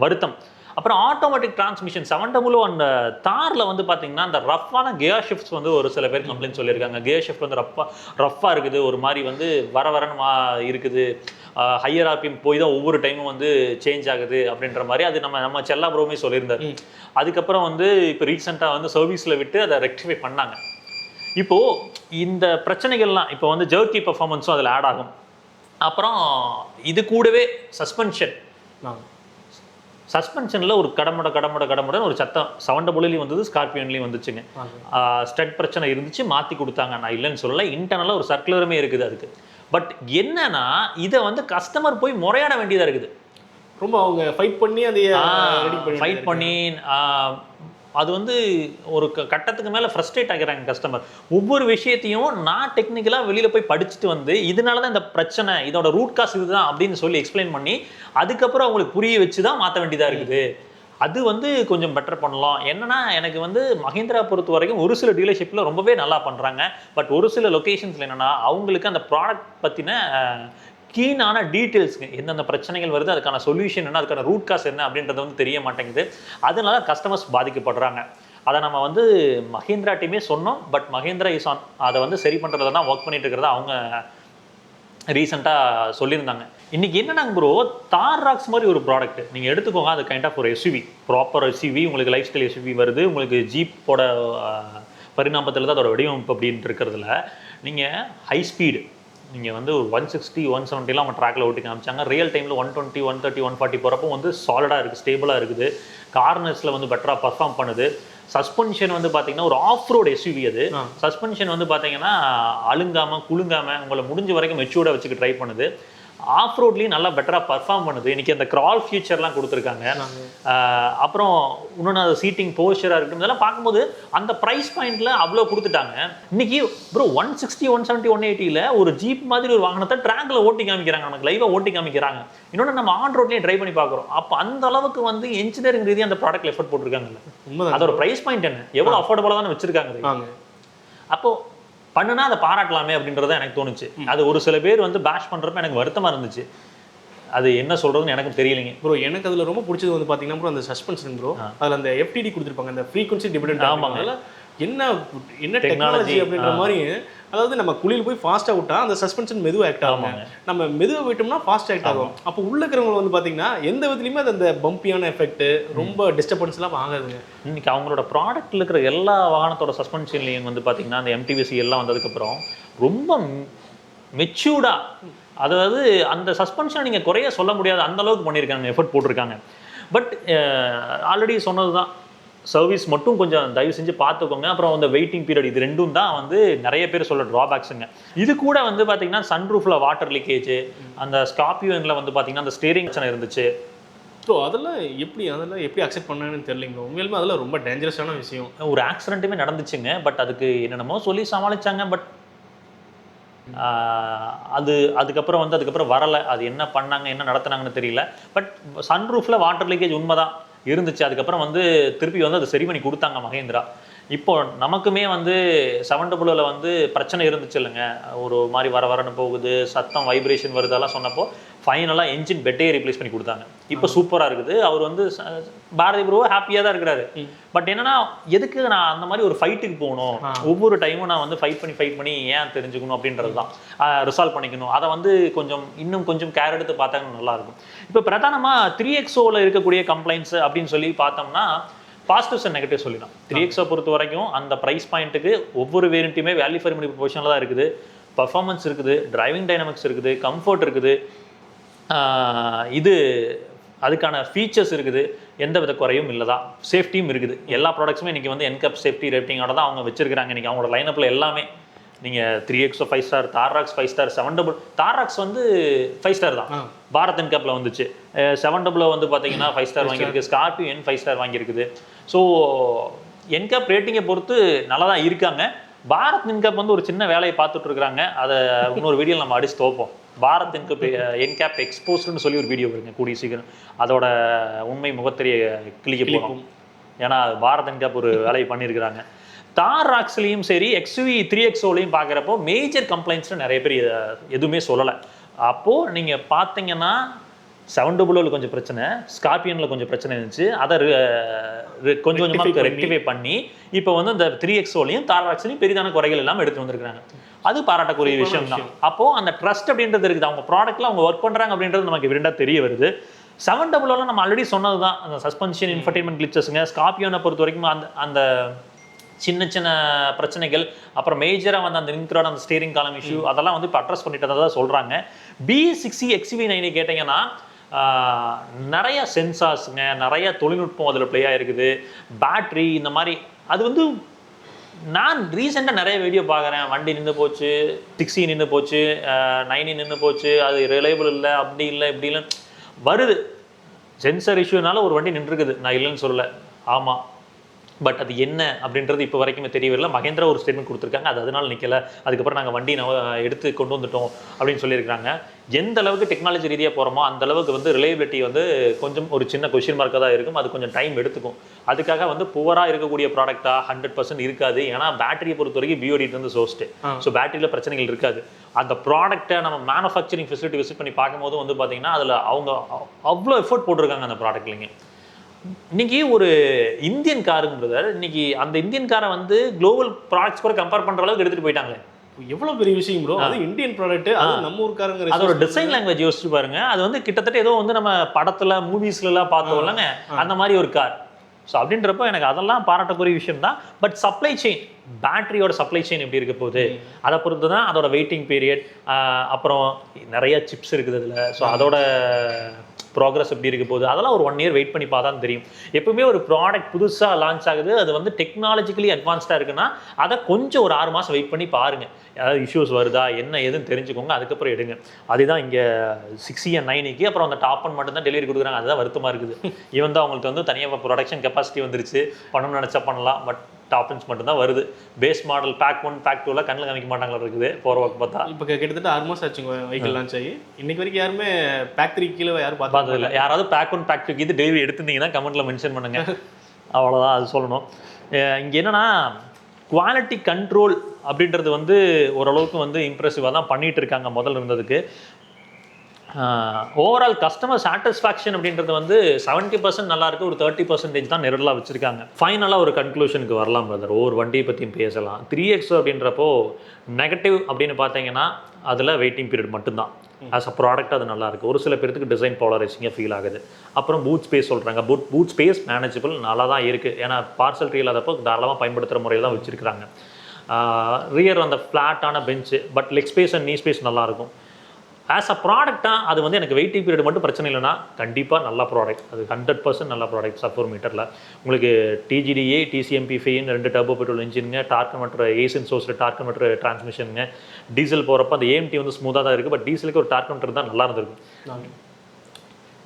வருத்தம். அப்புறம் ஆட்டோமேட்டிக் டிரான்ஸ்மிஷன் செவன் டபுள் அந்த தாரில் வந்து பார்த்தீங்கன்னா அந்த ரஃப்பான கியர் ஷிஃப்ட்ஸ் வந்து ஒரு சில பேர் கம்ப்ளைண்ட் சொல்லியிருக்காங்க. கியர் ஷிஃப்ட் வந்து ரஃப்பா ரஃப்பாக இருக்குது. ஒரு மாதிரி வந்து வர வரன்னு இருக்குது. ஹையர் ஆர்பிஎம் போய் தான் ஒவ்வொரு டைமும் வந்து சேஞ்ச் ஆகுது அப்படின்ற மாதிரி அது நம்ம நம்ம செல்லா ப்ரோமே சொல்லியிருந்தார் அதுக்கப்புறம் வந்து இப்போ ரீசெண்டாக வந்து சர்வீஸில் விட்டு அதை ரெக்டிஃபை பண்ணாங்க. இப்போ இந்த பிரச்சனைகள்லாம் இப்போ வந்து ஜர்க்கி பர்ஃபார்மன்ஸும் அதில் ஆட் ஆகும். அப்புறம் இது கூடவே சஸ்பென்ஷன் சஸ்பென்ஷனில் ஒரு கடமுட கடமுட கடமுடன் ஒரு சத்தம் சவண்ட புலிலையும் வந்தது ஸ்கார்பியன்லேயும் வந்துச்சுங்க. ஸ்டட் பிரச்சனை இருந்துச்சு மாற்றி கொடுத்தாங்க. நான் இல்லைன்னு சொல்லலை இன்டர்னலாக ஒரு சர்க்குலருமே இருக்குது அதுக்கு. பட் என்னன்னா இதை வந்து கஸ்டமர் போய் முறையாட வேண்டியதாக இருக்குது. ரொம்ப அவங்க ஃபைட் பண்ணி அதை ஃபைட் பண்ணி அது வந்து ஒரு கட்டத்துக்கு மேலே ஃப்ரஸ்ட்ரேட் ஆகிறாங்க கஸ்டமர் ஒவ்வொரு விஷயத்தையும் நான் டெக்னிக்கலாக வெளியில் போய் படிச்சுட்டு வந்து இதனால தான் இந்த பிரச்சனை இதோட ரூட் காஸ் இதுதான் அப்படின்னு சொல்லி எக்ஸ்பிளைன் பண்ணி அதுக்கப்புறம் அவங்களுக்கு புரிய வச்சு தான் மாற்ற வேண்டியதாக இருக்குது. அது வந்து கொஞ்சம் பெட்டர் பண்ணலாம். என்னன்னா எனக்கு வந்து மஹிந்திரா பொறுத்த வரைக்கும் ஒரு சில டீலர்ஷிப்பில் ரொம்பவே நல்லா பண்ணுறாங்க பட் ஒரு சில லொக்கேஷன்ஸில் என்னன்னா அவங்களுக்கு அந்த ப்ராடக்ட் பற்றின கீனான டீட்டெயில்ஸுங்க எந்தெந்த பிரச்சனைகள் வருது அதுக்கான சொல்யூஷன் என்ன அதுக்கான ரூட் காஸ் என்ன அப்படின்றது வந்து தெரிய மாட்டேங்குது. அதனால கஸ்டமர்ஸ் பாதிக்கப்படுறாங்க. அதை நம்ம வந்து மஹேந்திரா டீமே சொன்னோம். பட் மஹேந்திரா இஸ் ஆன் அதை வந்து சரி பண்ணுறதுல தான் ஒர்க் பண்ணிட்டு இருக்கிறத அவங்க ரீசெண்டாக சொல்லியிருந்தாங்க. இன்னைக்கு என்னென்னாங்க ப்ரோ தார் ராக்ஸ் மாதிரி ஒரு ப்ராடக்ட் நீங்கள் எடுத்துக்கோங்க. அது கைண்ட் ஆஃப் ஒரு எஸ்யூவி ப்ராப்பர் எஸ்யூவி உங்களுக்கு லைஃப் ஸ்டைல் எஸ்யூவி வருது. உங்களுக்கு ஜீப்போட பரிணாமத்தில் தான் அதோட வடிவமைப்பு அப்படின்ட்டு இருக்கிறதுல நீங்கள் ஹை ஸ்பீடு நீங்கள் வந்து ஒரு ஒன் சிக்ஸ்டி ஒன் செவன்ட்டிலாம் அவங்க ட்ராக்ல ஓட்டி காமிச்சாங்க ரியல் டைமில் one twenty one thirty one forty போகிறப்போ வந்து சாலிடாக இருக்குது ஸ்டேபிளாக இருக்குது. கார்னர்ஸில் வந்து பெட்டராக பர்ஃபார்ம் பண்ணுது. சஸ்பென்ஷன் வந்து பார்த்தீங்கன்னா ஒரு ஆஃப் ரோடு எஸ்யூவி அது. சஸ்பென்ஷன் வந்து பார்த்தீங்கன்னா அழுங்காமல் குலுங்காமல் உங்களை முடிஞ்ச வரைக்கும் மெச்சூர்டாக வச்சுக்க ட்ரை பண்ணுது. ஆஃப் ரோட்லேயும் நல்லா பெட்டராக பர்ஃபார்ம் பண்ணுது. இன்னைக்கு அந்த கிரால் ஃபியூச்சர்லாம் கொடுத்துருக்காங்க. அப்புறம் இன்னொன்று அது சீட்டிங் போஸ்டராக இருக்கட்டும் இதெல்லாம் பார்க்கும்போது அந்த ப்ரைஸ் பாயிண்ட்ல அவ்வளோ கொடுத்துட்டாங்க. இன்னைக்கு bro one sixty one seventy one எயிட்டியில் ஒரு ஜீப் மாதிரி ஒரு வாகனத்தை ட்ராக்ல ஓட்டி காமிக்கிறாங்க. நமக்கு லைவாக ஓட்டி காமிக்கிறாங்க. இன்னொன்று நம்ம ஆன் ரோட்லேயே ட்ரை பண்ணி பார்க்குறோம். அப்போ அந்த அளவுக்கு வந்து இன்ஜினியரிங் ரீதியாக அந்த ப்ராடக்ட் எஃபர்ட் போட்டிருக்காங்கல்ல. அதோட ப்ரைஸ் பாயிண்ட் என்ன? எவ்வளோ அஃபோர்டபுளாக தானே வச்சிருக்காங்க. அதை. பண்ணுனா அதை பாராட்டலாமே அப்படின்றது எனக்கு தோணுச்சு. அது ஒரு சில பேர் வந்து பேஷ் பண்றப்ப எனக்கு வருத்தமா இருந்துச்சு. அது என்ன சொல்றதுன்னு எனக்கு தெரியலைங்க. ப்ரோ எனக்கு அதுல ரொம்ப பிடிச்சது வந்து பாத்தீங்கன்னா ப்ரோ அந்த சஸ்பென்ஷன் ப்ரோ அதுல அந்த எஃப்டிடி கொடுத்துருப்பாங்க அந்த ஃப்ரீக்வன்சி டிபெண்ட் ஆமாங்க. என்ன என்ன டெக்னாலஜி அப்படின்ற மாதிரி அதாவது நம்ம குளியல் போய் ஃபாஸ்ட்டாக விட்டா அந்த சஸ்பென்ஷன் மெதுவாக ஆக்ட் ஆகும். நம்ம மெதுவாக விட்டோம்னா ஃபாஸ்ட் ஆக்ட் ஆகும். அப்போ உள்ள இருக்கிறவங்க வந்து பாத்தீங்கன்னா எந்த விதத்துலையுமே அது அந்த பம்பியான எஃபெக்ட் ரொம்ப டிஸ்டர்பன்ஸ்லாம் ஆகாதுங்க. இன்னைக்கு அவங்களோட ப்ராடக்ட்ல இருக்கிற எல்லா வாகனத்தோட சஸ்பென்ஷன்லையும் வந்து பாத்தீங்கன்னா அந்த எம்டிவிசி எல்லாம் வந்ததுக்கப்புறம் ரொம்ப மெச்சூர்டா அதாவது அந்த சஸ்பென்ஷனை நீங்க குறைய சொல்ல முடியாது அந்த அளவுக்கு பண்ணியிருக்காங்க எஃபர்ட் போட்டிருக்காங்க. பட் ஆல்ரெடி சொன்னது தான் சர்வீஸ் மட்டும் கொஞ்சம் தயவு செஞ்சு பார்த்துக்கோங்க. அப்புறம் அந்த வெயிட்டிங் பீரியட் இது ரெண்டும் தான் வந்து நிறைய பேர் சொல்ல ட்ராபேக்ஸுங்க இது கூட வந்து பார்த்தீங்கன்னா சன்ரூஃபில் வாட்டர் லீக்கேஜ் அந்த ஸ்கார்பியோனில் வந்து பார்த்தீங்கன்னா அந்த ஸ்டேரிங் பிரச்சனை இருந்துச்சு. ஸோ அதெல்லாம் எப்படி அதெல்லாம் எப்படி அக்செப்ட் பண்ணான்னு தெரியலைங்க உண்மையிலுமே அதெல்லாம் ரொம்ப டேஞ்சரஸான விஷயம். ஒரு ஆக்சிடென்ட்டுமே நடந்துச்சுங்க. பட் அதுக்கு என்னென்னமோ சொல்லி சமாளிச்சாங்க. பட் அது அதுக்கப்புறம் வந்து அதுக்கப்புறம் வரலை. அது என்ன பண்ணாங்க என்ன நடத்துனாங்கன்னு தெரியல. பட் சன்ரூஃபில் வாட்டர் லீக்கேஜ் உண்மைதான். இருந்துச்சு. அதுக்கப்புறம் வந்து திருப்பி வந்து அது சரி பண்ணி கொடுத்தாங்க மகேந்திரா. இப்போ நமக்குமே வந்து செவன் டபுளில் வந்து பிரச்சனை இருந்துச்சு இல்லைங்க. ஒரு மாதிரி வர வரன்னு போகுது. சத்தம் வைப்ரேஷன் வருதெல்லாம் சொன்னப்போ ஃபைனலாக என்ஜின் பெட்டையே ரீப்ளேஸ் பண்ணி கொடுத்தாங்க. இப்போ சூப்பராக இருக்குது. அவர் வந்து பாரதி ப்ரோ ஹாப்பியாக தான் இருக்கிறாரு. பட் என்னன்னா எதுக்கு நான் அந்த மாதிரி ஒரு ஃபைட்டுக்கு போகணும். ஒவ்வொரு டைமும் நான் வந்து ஃபைட் பண்ணி ஃபைட் பண்ணி ஏன் தெரிஞ்சுக்கணும் அப்படின்றது தான். ரிசால்வ் பண்ணிக்கணும். அதை வந்து கொஞ்சம் இன்னும் கொஞ்சம் கேர் எடுத்து பார்த்தாங்கன்னா நல்லா இருக்கும். இப்போ பிரதானமாக த்ரீ எக்ஸோவில் இருக்கக்கூடிய கம்ப்ளைண்ட்ஸ் அப்படின்னு சொல்லி பார்த்தோம்னா பாசிட்டிவ்ஸ் அண்ட் நெகட்டிவ் சொல்லிடலாம். த்ரீ எக்ஸை பொறுத்த வரைக்கும் அந்த ப்ரைஸ் பாயிண்ட்டுக்கு ஒவ்வொரு வேரியண்ட்டுமே வேல்யூ ஃபார் மணி பொசிஷனில் தான் இருக்குது. பர்ஃபார்மன்ஸ் இருக்குது டிரைவிங் டைனமிக்ஸ் இருக்குது கம்ஃபர்ட் இருக்குது. இது அதுக்கான ஃபீச்சர்ஸ் இருக்குது. எந்த வித குறையும் இல்லை தான் சேஃப்டியும் இருக்குது. எல்லா ப்ராடக்ட்ஸுமே இன்றைக்கி வந்து என்கப் சேஃப்டி ரேட்டிங்கோட தான் அவங்க வச்சிருக்காங்க இன்றைக்கி அவங்களோட லைனப்பில் எல்லாமே. நீங்கள் three XO five star தாராக்ஸ் five star seven double தாராக்ஸ் வந்து ஃபைவ் ஸ்டார் தான். பாரத் என்கப்பில் வந்துச்சு. செவன் டபுள் வந்து பார்த்தீங்கன்னா ஃபைவ் ஸ்டார் வாங்கியிருக்கு. ஸ்கார்பியோ என் ஃபைவ் ஸ்டார் வாங்கியிருக்குது. ஸோ என்கப் ரேட்டிங்கை பொறுத்து நல்லா தான் இருக்காங்க. பாரத் என்கப் வந்து ஒரு சின்ன வேலையை பார்த்துட்டு இருக்காங்க. அதை இன்னொரு வீடியோவில் நம்ம அடிச்சு தோப்போம் பாரத் என்கப் என்கேப் எக்ஸ்போஸ்டுன்னு சொல்லி ஒரு வீடியோ வருங்க கூடிய சீக்கிரம். அதோட உண்மை முகத்திரையை கிளிக்க போகிறோம் ஏன்னா பாரத் என்கேப் ஒரு வேலையை பண்ணியிருக்கிறாங்க தார் ராக்ஸ்லேயும் சரி எக்ஸ்வி த்ரீ எக்ஸோலையும் பார்க்குறப்போ மேஜர் கம்ப்ளைண்ட்ஸ்னு நிறைய பேர் எதுவுமே சொல்லலை. அப்போது நீங்கள் பார்த்தீங்கன்னா செவன் டபுளில் கொஞ்சம் பிரச்சனை ஸ்கார்பியனில் கொஞ்சம் பிரச்சனை இருந்துச்சு. அதை கொஞ்சம் கொஞ்சமாக. ரெக்டிஃபை பண்ணி. இப்போ வந்து இந்த த்ரீ எக்ஸோலையும் தார் ராக்ஸ்லையும் பெரிதான குறைகள் எல்லாம் எடுத்து வந்திருக்காங்க அது பாராட்டக்கூடிய விஷயம் தான். அப்போது அந்த ட்ரஸ்ட் அப்படின்றது இருக்குது. அவங்க ப்ராடக்ட்ல அவங்க ஒர்க் பண்ணுறாங்க அப்படின்றது நமக்கு விருண்டா தெரிய வருது. செவன் டபுள் நம்ம ஆல்ரெடி சொன்னது தான் அந்த சஸ்பென்ஷன் இன்ஃபர்டைன்மெண்ட் கிளிச்சஸுங்க ஸ்கார்பியோனை பொறுத்த வரைக்கும் அந்த அந்த சின்ன சின்ன பிரச்சனைகள் அப்புறம் மேஜராக வந்து அந்த லிங்க்ரோட அந்த ஸ்டீரிங் காலம் இஷ்யூ அதெல்லாம் வந்து இப்போ அட்ரஸ் பண்ணிட்டதா தான் சொல்கிறாங்க பி சிக்ஸ்டி எக்ஸ்வி நைனி கேட்டிங்கன்னா நிறைய சென்சார்ஸுங்க நிறைய தொழில்நுட்பம் அதில் ப்ளே ஆகிருக்குது பேட்ரி இந்த மாதிரி அது வந்து நான் ரீசெண்டாக நிறைய வீடியோ பார்க்குறேன். வண்டி நின்று போச்சு சிக்ஸி நின்று போச்சு நைனி நின்று போச்சு அது ரிலையபிள் இல்லை அப்படி இல்லை இப்படி இல்லை. வருது. சென்சர் இஷ்யூனால ஒரு வண்டி நின்றுருக்குது. நான் இல்லைன்னு சொல்லலை. ஆமாம் பட் அது என்ன அப்படின்றது இப்போ வரைக்குமே தெரியவில்லை மகேந்திரா ஒரு ஸ்டேட்மெண்ட் கொடுத்துருக்காங்க. அது அதனால நிற்கல அதுக்கப்புறம் நாங்கள் வண்டி எடுத்து கொண்டு வந்துட்டோம் அப்படின்னு சொல்லியிருக்காங்க எந்த அளவுக்கு டெக்னாலஜி ரீதியாக போகிறோமோ அந்த அளவுக்கு வந்து ரிலையபிலிட்டி வந்து கொஞ்சம் ஒரு சின்ன கொஷின் மார்க்காக தான் இருக்கும். அது கொஞ்சம் டைம் எடுத்துக்கும். அதுக்காக வந்து புவராக இருக்கக்கூடிய ப்ராடக்டாக ஹண்ட்ரட் பர்சன்ட் இருக்காது. ஏன்னா பேட்டரியை பொறுத்த வரைக்கும் பிஓடி வந்து சோஸ்ட்டு ஆ. ஸோ பேட்டரியில் பிரச்சனைகள் இருக்காது. அந்த ப்ராடக்ட்டை நம்ம மேனுஃபேக்சரிங் ஃபெசிலிட்டி விசிட் பண்ணி பார்க்கும்போது வந்து பார்த்தீங்கன்னா அதில் அவங்க அவ்- அவ்வளோ எஃபோர்ட் போட்டிருக்காங்க அந்த ப்ராடக்ட்லிங்க இன்னைக்கு ஒரு இந்தியன் காருங்கிறத இன்னைக்கு அந்த இந்தியன் காரை வந்து குளோபல் ப்ராடக்ட்ஸ் கூட கம்பேர் பண்ற அளவுக்கு எடுத்துட்டு போயிட்டாங்களே. எவ்வளவு பெரிய விஷயம் ப்ரோ அது இந்தியன் ப்ராடக்ட் அது நம்ம ஊருக்காரங்க அதோட டிசைன் லாங்குவேஜ் யோசிச்சு பாருங்க. அது வந்து கிட்டத்தட்ட ஏதோ வந்து நம்ம படத்துல மூவிஸ்ல எல்லாம் பார்த்தோம் இல்லைங்க? அந்த மாதிரி ஒரு கார் ஸோ அப்படின்றப்போ எனக்கு அதெல்லாம் பாராட்டக்கூடிய விஷயம் தான். பட் சப்ளை செயின் பேட்டரியோட சப்ளை செயின் எப்படி இருக்க போகுது? அதை பொறுத்து தான் அதோட வெயிட்டிங் பீரியட் அப்புறம் நிறைய சிப்ஸ் இருக்குது அதில். ஸோ அதோட ப்ராக்ரஸ் எப்படி இருக்க போகுது? அதெல்லாம் ஒரு ஒன் இயர் வெயிட் பண்ணி பார்த்தா தெரியும். எப்பவுமே ஒரு ப்ராடக்ட் புதுசாக லான்ச் ஆகுது அது வந்து டெக்னாலஜிக்கலி அட்வான்ஸ்டாக இருக்குன்னா அதை கொஞ்சம் ஒரு ஆறு மாதம் வெயிட் பண்ணி பாருங்கள் ஏதாவது இஷ்யூஸ் வருதா என்ன ஏதுன்னு தெரிஞ்சுக்கோங்க அதுக்கப்புறம் எடுங்க. அதுதான் இங்கே சிக்ஸி அண்ட் நைனுக்கு அப்புறம் அந்த டாப் ஒன் மட்டும் தான் டெலிவரி கொடுக்குறாங்க. அதுதான் வருத்தமாக இருக்குது. ஈவன் தான் அவங்களுக்கு வந்து தனியாக ப்ரொடக்ஷன் கெப்பாசிட்டி வந்துருச்சு. பண்ணணும்னு நினச்சா பண்ணலாம் பட் டாப் மட்டும் தான் வருது. Base model pack one pack டூலாம் கண்ணில் காமிக்க மாட்டாங்களா இருக்குது. போகிற ஒர்க் பார்த்தா. இப்போ கிட்டத்தட்ட ஆறு மாசம் ஆச்சுங்க வெஹிக்கிள் லான்ச் ஆகி. இன்னைக்கு வரைக்கும் யாருமே பேக் த்ரீ கீழே யாரும் பார்த்தது இல்லை. யாராவது பேக் ஒன் பேக் டூக்கு இது டெலிவரி எடுத்திருந்தீங்கன்னா கமெண்ட்டில் மென்ஷன் பண்ணுங்க. அவ்வளோதான் அது சொல்லணும். இங்கே என்னன்னா குவாலிட்டி கண்ட்ரோல் அப்படின்றது வந்து ஓரளவுக்கு வந்து இம்ப்ரெசிவாக தான் பண்ணிட்டு இருக்காங்க முதல்ல இருந்ததுக்கு. ஓவரால் கஸ்டமர் சாட்டிஸ்ஃபேக்ஷன் அப்படின்றது வந்து செவன்ட்டி பர்சன்ட் நல்லா ஒரு தேர்ட்டி பர்சன்டேஜ் தான் நெருடலாக வச்சுருக்காங்க. ஃபைனலாக ஒரு கன்க்ளூஷனுக்கு வரலாம் பிரதர் ஒவ்வொரு வண்டியை பற்றியும் பேசலாம். த்ரீ எக்ஸ் அப்படின்றப்போ நெகட்டிவ் அப்படின்னு பார்த்தீங்கன்னா அதில் வெயிட்டிங் பீரியட் மட்டும்தான். ஆஸ் அ ப்ராடக்ட் அது நல்லா ஒரு சில பேருக்கு டிசைன் போலரைசிங்காக ஃபீல் ஆகுது. அப்புறம் பூட் ஸ்பேஸ் சொல்கிறாங்க பூட் பூட் ஸ்பேஸ் மேனேஜபிள் நல்லா தான் இருக்குது ஏன்னா பார்சல் ட்ரீ இல்லாதப்போ தாராளமாக பயன்படுத்துகிற முறையில் தான் வச்சுருக்காங்க ரியர் அந்த ஃப்ளாட்டான bench but leg space and knee space நல்லாயிருக்கும் ஆஸ் அ ப்ராடக்டாக அது வந்து எனக்கு வெயிட்டிங் பீரியட் மட்டும் பிரச்சனை இல்லைன்னா கண்டிப்பாக நல்ல ப்ராடக்ட் அது ஹண்ட்ரட் பர்சன்ட் நல்ல ப்ராடக்ட் சஃபோர் மீட்டரில். உங்களுக்கு டிஜிடிஏ டிசிஎம்பி ஃபெயின் ரெண்டு டர்போ பெட்ரோல் இன்ஜினுங்க டார்க் கன்வெர்ட்டர் ஏசின் சோர்ஸில் டார்க் கன்வெர்ட்டர் டிரான்ஸ்மிஷனுங்க டீசல் போகிறப்ப அந்த ஏஎம்டி வந்து ஸ்மூத்தாக தான் இருக்குது பட் டீசலுக்கு ஒரு டார்க் கன்வெர்ட்டர் தான் நல்லா இருந்திருக்கும்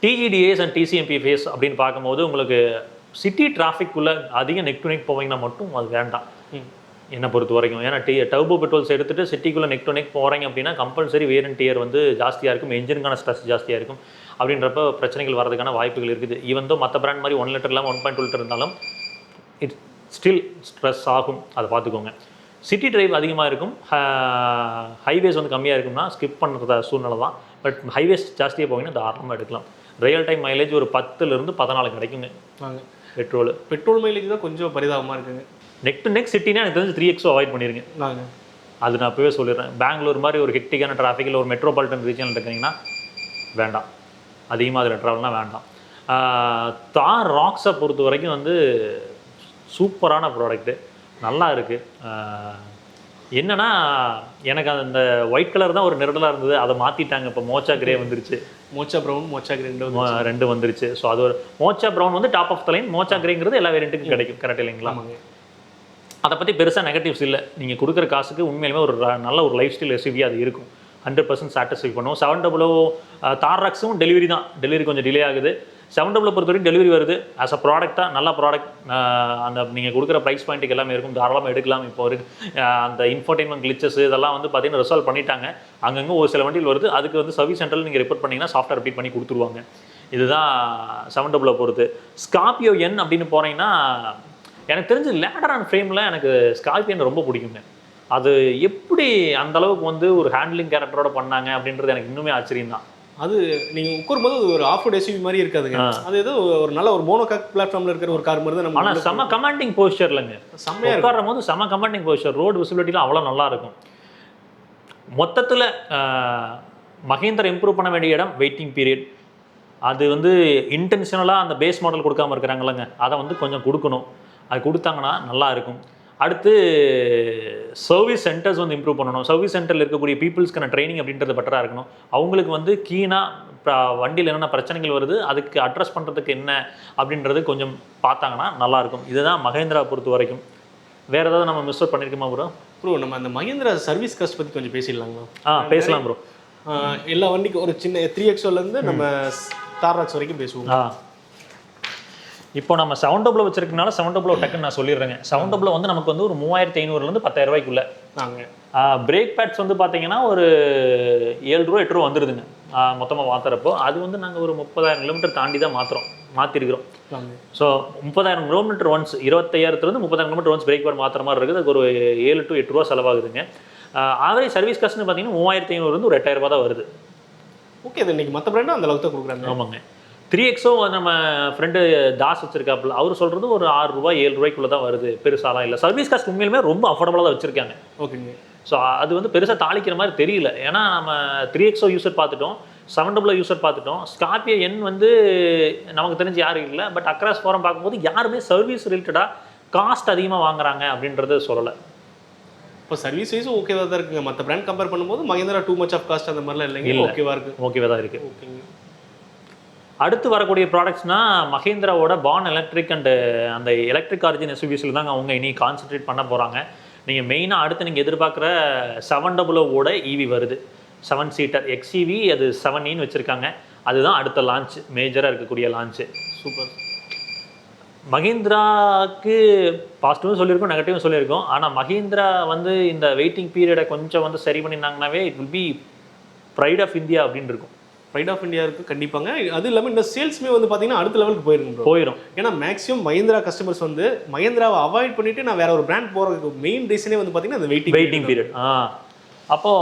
டிஜிடிஏஸ் அண்ட் டிசிஎம்பி ஃபேஸ் அப்படின்னு பார்க்கும்போது உங்களுக்கு சிட்டி டிராஃபிக்குள்ளே அதிக நெக் டு நெக் போவீங்கன்னா மட்டும் அது வேண்டாம். என்னை பொறுத்த வரைக்கும் ஏன்னா டி டர்போ பெட்ரோல்ஸ் எடுத்துட்டு சிட்டிக்குள்ளே நெக் டு நெக் போகிறீங்க அப்படின்னா கம்பல்சரி வேரன் டியர் வந்து ஜாஸ்தியாக இருக்கும். என்ஜினுக்கான ஸ்ட்ரெஸ் ஜாஸ்தியாக இருக்கும். அப்படின்றப்ப பிரச்சனைகள் வரதுக்கான வாய்ப்புகள் இருக்குது. ஈவன் தோ மற்ற பிராண்ட் மாதிரி ஒன் லிட்டர் இல்லாமல் ஒன் பாயிண்ட் டூ லிட்டர் இருந்தாலும் இட் ஸ்டில் ஸ்ட்ரெஸ் ஆகும். அதை பார்த்துக்கோங்க. சிட்டி டிரைவ் அதிகமாக இருக்கும். ஹைவேஸ் வந்து கம்மியாக இருக்கும்னா ஸ்கிப் பண்ணுறத சூழ்நிலை தான். பட் ஹைவேஸ் ஜாஸ்தியாக போவீங்கன்னா தாராளமாக எடுக்கலாம். ரியல் டைம் மைலேஜ் ஒரு பத்துலேருந்து பதினாலு கிடைக்குங்க. பெட்ரோல் பெட்ரோல் மைலேஜ் தான் கொஞ்சம் பரிதாபமாக இருக்குங்க. நெக் டு நெக் சிட்டினா எனக்கு தெரிஞ்சு த்ரீ எக்ஸோ அவாய்ட் பண்ணிருங்க. நாங்க. அது நான் அப்பவே சொல்லிடுறேன். பெங்களூர் மாதிரி ஒரு ஹெக்டிக்கான டிராஃபிக்கில் ஒரு மெட்ரோபாலிட்டன் ரீஜனில் இருக்கிறீங்கன்னா வேண்டாம். அதிகமாக அதில் ட்ராவல்னா வேண்டாம். தார் ராக்ஸை பொறுத்த வரைக்கும் வந்து சூப்பரான ப்ராடக்ட்டு நல்லா இருக்குது என்னன்னா எனக்கு அந்த ஒயிட் கலர் தான் ஒரு நெருடலாக இருந்தது. அதை மாற்றிட்டாங்க இப்போ மோச்சா கிரே வந்துருச்சு. மோச்சா ப்ரௌன் மோச்சா கிரீன் மோ- ரெண்டு வந்துருச்சு. ஸோ அது ஒரு மோச்சா ப்ரௌன் வந்து top of the line mocha கிரேங்கிறது எல்லா வேரியண்ட்டுக்கும் கிடைக்கும். கரெக்ட் இல்லைங்களா? அதை பற்றி பெருசாக நெகட்டிவ்ஸ் இல்லை. நீங்கள் கொடுக்குற காசுக்கு உண்மையிலுமே ஒரு நல்ல ஒரு லைஃப் ஸ்டைல் எஸ்யூவி அது இருக்கும். ஹண்ட்ரட் பர்சன்ட் சாட்டிஸ்ஃபை பண்ணும். செவன் டபுளோ தாராக்ஸும் டெலிவரி தான். டெலிவரி கொஞ்சம் டிலே ஆகுது. செவன் டபுளை oh பொறுத்த வரைக்கும் டெலிவரி வருது. ஆஸ் அ ப்ராடக்டாக நல்ல ப்ராடக்ட் அந்த நீங்கள் கொடுக்குற ப்ரைஸ் பாயிண்ட்டுக்கு எல்லாமே இருக்கும். தாராளமாக எடுக்கலாம். இப்போ இருக்கு அந்த இன்ஃபர்டைன்மெண்ட் கிளிச்சஸ் இதெல்லாம் வந்து பார்த்தீங்கன்னா ரிசால்வ் பண்ணிட்டாங்க. அங்கங்கே ஒரு சில வண்டியில் வருது. அதுக்கு வந்து சர்வீஸ் சென்டரில் நீங்கள் ரிப்போர்ட் பண்ணிங்கன்னா சாஃப்ட்வேர் அப்டேட் பண்ணி கொடுத்துருவாங்க. இதுதான் செவன் டபுளை oh பொறுத்து. ஸ்கார்பியோ என் அப்படின்னு போனீங்கன்னா எனக்கு தெரிஞ்சு லேடர் அண்ட் ஃப்ரேமில் எனக்கு ஸ்கார்பியன் ரொம்ப பிடிக்குங்க. அது எப்படி அந்த அளவுக்கு வந்து ஒரு ஹேண்ட்லிங் கேரக்டரோட பண்ணாங்க அப்படின்றது எனக்கு இன்னுமே ஆச்சரியம் தான். அது நீங்க உட்காரும்போது அது ஒரு ஆஃப் எஸ்யூவி மாதிரி இருக்காதுங்க. அது ஏதோ ஒரு நல்ல ஒரு மோனோகாக் பிளாட்ஃபார்ம்ல இருக்கிற ஒரு கார் மாதிரி தான் நம்ம ஆனால் செம கமாண்டிங் போஸ்டர்லங்க செம்மையா இருக்கும். உட்காரும் போது செம கமாண்டிங் போஸ்டர் ரோடு விசிபிலிட்டிலாம் அவ்வளோ நல்லா இருக்கும். மொத்தத்தில் மகேந்திர இம்ப்ரூவ் பண்ண வேண்டிய இடம் வெயிட்டிங் பீரியட் அது வந்து இன்டென்ஷனலாக அந்த பேஸ் மாடல் கொடுக்காம இருக்கிறாங்களங்க அதை வந்து கொஞ்சம் கொடுக்கணும். அது கொடுத்தாங்கன்னா நல்லா இருக்கும். அடுத்து சர்வீஸ் சென்டர்ஸ் வந்து இம்ப்ரூவ் பண்ணணும். சர்வீஸ் சென்டரில் இருக்கக்கூடிய பீப்புள்ஸ்க்கான ட்ரைனிங் அப்படின்றது பெட்டராக இருக்கணும். அவங்களுக்கு வந்து கீனாக வண்டியில் என்னென்ன பிரச்சனைகள் வருது அதுக்கு அட்ரஸ் பண்ணுறதுக்கு என்ன அப்படின்றது கொஞ்சம் பார்த்தாங்கன்னா நல்லாயிருக்கும் இதுதான் மகேந்திரா பொறுத்த வரைக்கும். வேறு ஏதாவது நம்ம மிஸ் அவுட் பண்ணியிருக்கோமா ப்ரோ ப்ரோ நம்ம அந்த மஹிந்திரா சர்வீஸ் காஸ்ட் பத்தி கொஞ்சம் பேசிடலாங்களா? ஆ பேசலாம் ப்ரோ எல்லா வண்டிக்கும் ஒரு சின்ன த்ரீ இருந்து நம்ம தாராக்ஸ் வரைக்கும் பேசுவோம். ஆ. இப்போ நம்ம செவன் டபுள் வச்சிருக்கனால செவன் டபுள் டக்குன்னு நான் சொல்லிடுறேங்க. செவன் டபுள் வந்து நமக்கு வந்து ஒரு மூவாயிரத்தி ஐநூறுலேருந்து பத்தாயிரம் ரூபாய்க்குள்ள பிரேக் பேட்ஸ் வந்து பார்த்தீங்கன்னா ஒரு ஏழு ரூபா எட்டு ரூபா வந்துடுதுங்க மொத்தமாக மாற்றுறப்போ அது வந்து நாங்கள் ஒரு முப்பதாயிரம் கிலோமீட்டர் தாண்டி தான் மாற்றுறோம் மாற்றிருக்கிறோம் ஸோ முப்பதாயிரம் கிலோமீட்டர் ஒன்ஸ் இருபத்தையாயிரத்துலேருந்து முப்பதாயிரம் கிலோமீட்டர் ஒன்ஸ் பிரேக் பேட் மாற்றுற மாதிரி இருக்குது. அதுக்கு ஒரு ஏழு டு எட்டு ரூபா செலவாகுதுங்க. ஆவரேஜ் சர்வீஸ் காஸ்ட்னு பார்த்தீங்கன்னா மூவாயிரத்தி ஐநூறுலேருந்து ஒரு எட்டாயிரம் ரூபாய் தான் வருது. ஓகே அது இன்னைக்கு மற்ற பிராண்டும் அந்த அளவுக்கு தான் கொடுக்குறாங்க. ஆமாங்க. த்ரீ எக்ஸோ நம்ம ஃப்ரெண்டு தாஸ் வச்சிருக்காப்புல அவர் சொல்றது ஒரு ஆறு ரூபாய் ஏழு ரூபாய்க்குள்ள தான் வருது பெருசாலாம் இல்லை. சர்வீஸ் காஸ்ட் உண்மையிலுமே ரொம்ப அஃபோர்டபுளாக தான் வச்சிருக்காங்க. ஓகேங்க ஸோ அது வந்து பெருசாக தாளிக்கிற மாதிரி தெரியல. ஏன்னா நம்ம த்ரீ எக்ஸோ யூசர் பார்த்துட்டோம் செவன் டபுள் யூசர் பார்த்துட்டோம். ஸ்கார்பியோ என் வந்து நமக்கு தெரிஞ்சு யாரும் இல்லை பட் அக்ராஸ் ஃபோரம் பார்க்கும்போது யாருமே சர்வீஸ் ரிலேட்டடாக காஸ்ட் அதிகமாக வாங்குறாங்க அப்படின்றத சொல்லலை. இப்போ சர்வீஸ் வைஸும் ஓகேவா தான் இருக்குங்க. மற்ற பிராண்ட் கம்பேர் பண்ணும்போது Mahindra too much of cost அந்த மாதிரிலாம் இல்லைங்க. இல்ல. ஓகேவா இருக்கு. ஓகேவா தான் இருக்குது ஓகேங்க அடுத்து வரக்கூடிய ப்ராடக்ட்ஸ்னா மஹேந்திராவோட பான் எலக்ட்ரிக் அண்ட் அந்த எலக்ட்ரிக் ஆரிஜின் எஸ்யூவிஸில் தாங்க அவங்க இனி கான்சென்ட்ரேட் பண்ண போகிறாங்க நீங்கள் மெயினாக அடுத்து நீங்கள் எதிர்பார்க்குற செவன் டபுளோட ஈவி வருது. செவன் சீட்டர் எக்ஸ்இவி அது செவன் இன்னு வச்சுருக்காங்க. அதுதான் அடுத்த லான்ச் மேஜராக இருக்கக்கூடிய லான்ச்சு சூப்பர் மஹிந்திராக்கு பாசிட்டிவும் சொல்லியிருக்கோம் நெகட்டிவும் சொல்லியிருக்கோம். ஆனால் மஹிந்திரா வந்து இந்த வெயிட்டிங் பீரியடை கொஞ்சம் வந்து சரி பண்ணியிருந்தாங்கனாவே it will be pride of India அப்படின்னு இருக்கும். ப்ரைட் ஆஃப் இந்தியா இருக்கு கண்டிப்பாங்க. அது இல்லாமல் இந்த சேல்ஸுமே வந்து பார்த்தீங்கன்னா அடுத்த லெவலுக்கு போயிருங்க ப்ரோ போயிடும் ஏன்னா மேக்ஸிமம் மஹிந்திரா கஸ்டமர்ஸ் வந்து மஹிந்திராவை அவாய்ட் பண்ணிட்டு நான் வேற ஒரு பிராண்ட் போறதுக்கு மெயின் ரீசனே வந்து பார்த்தீங்கன்னா அந்த வெயிட்டிங் வெயிட்டிங் பீரியட் ஆ. அப்போ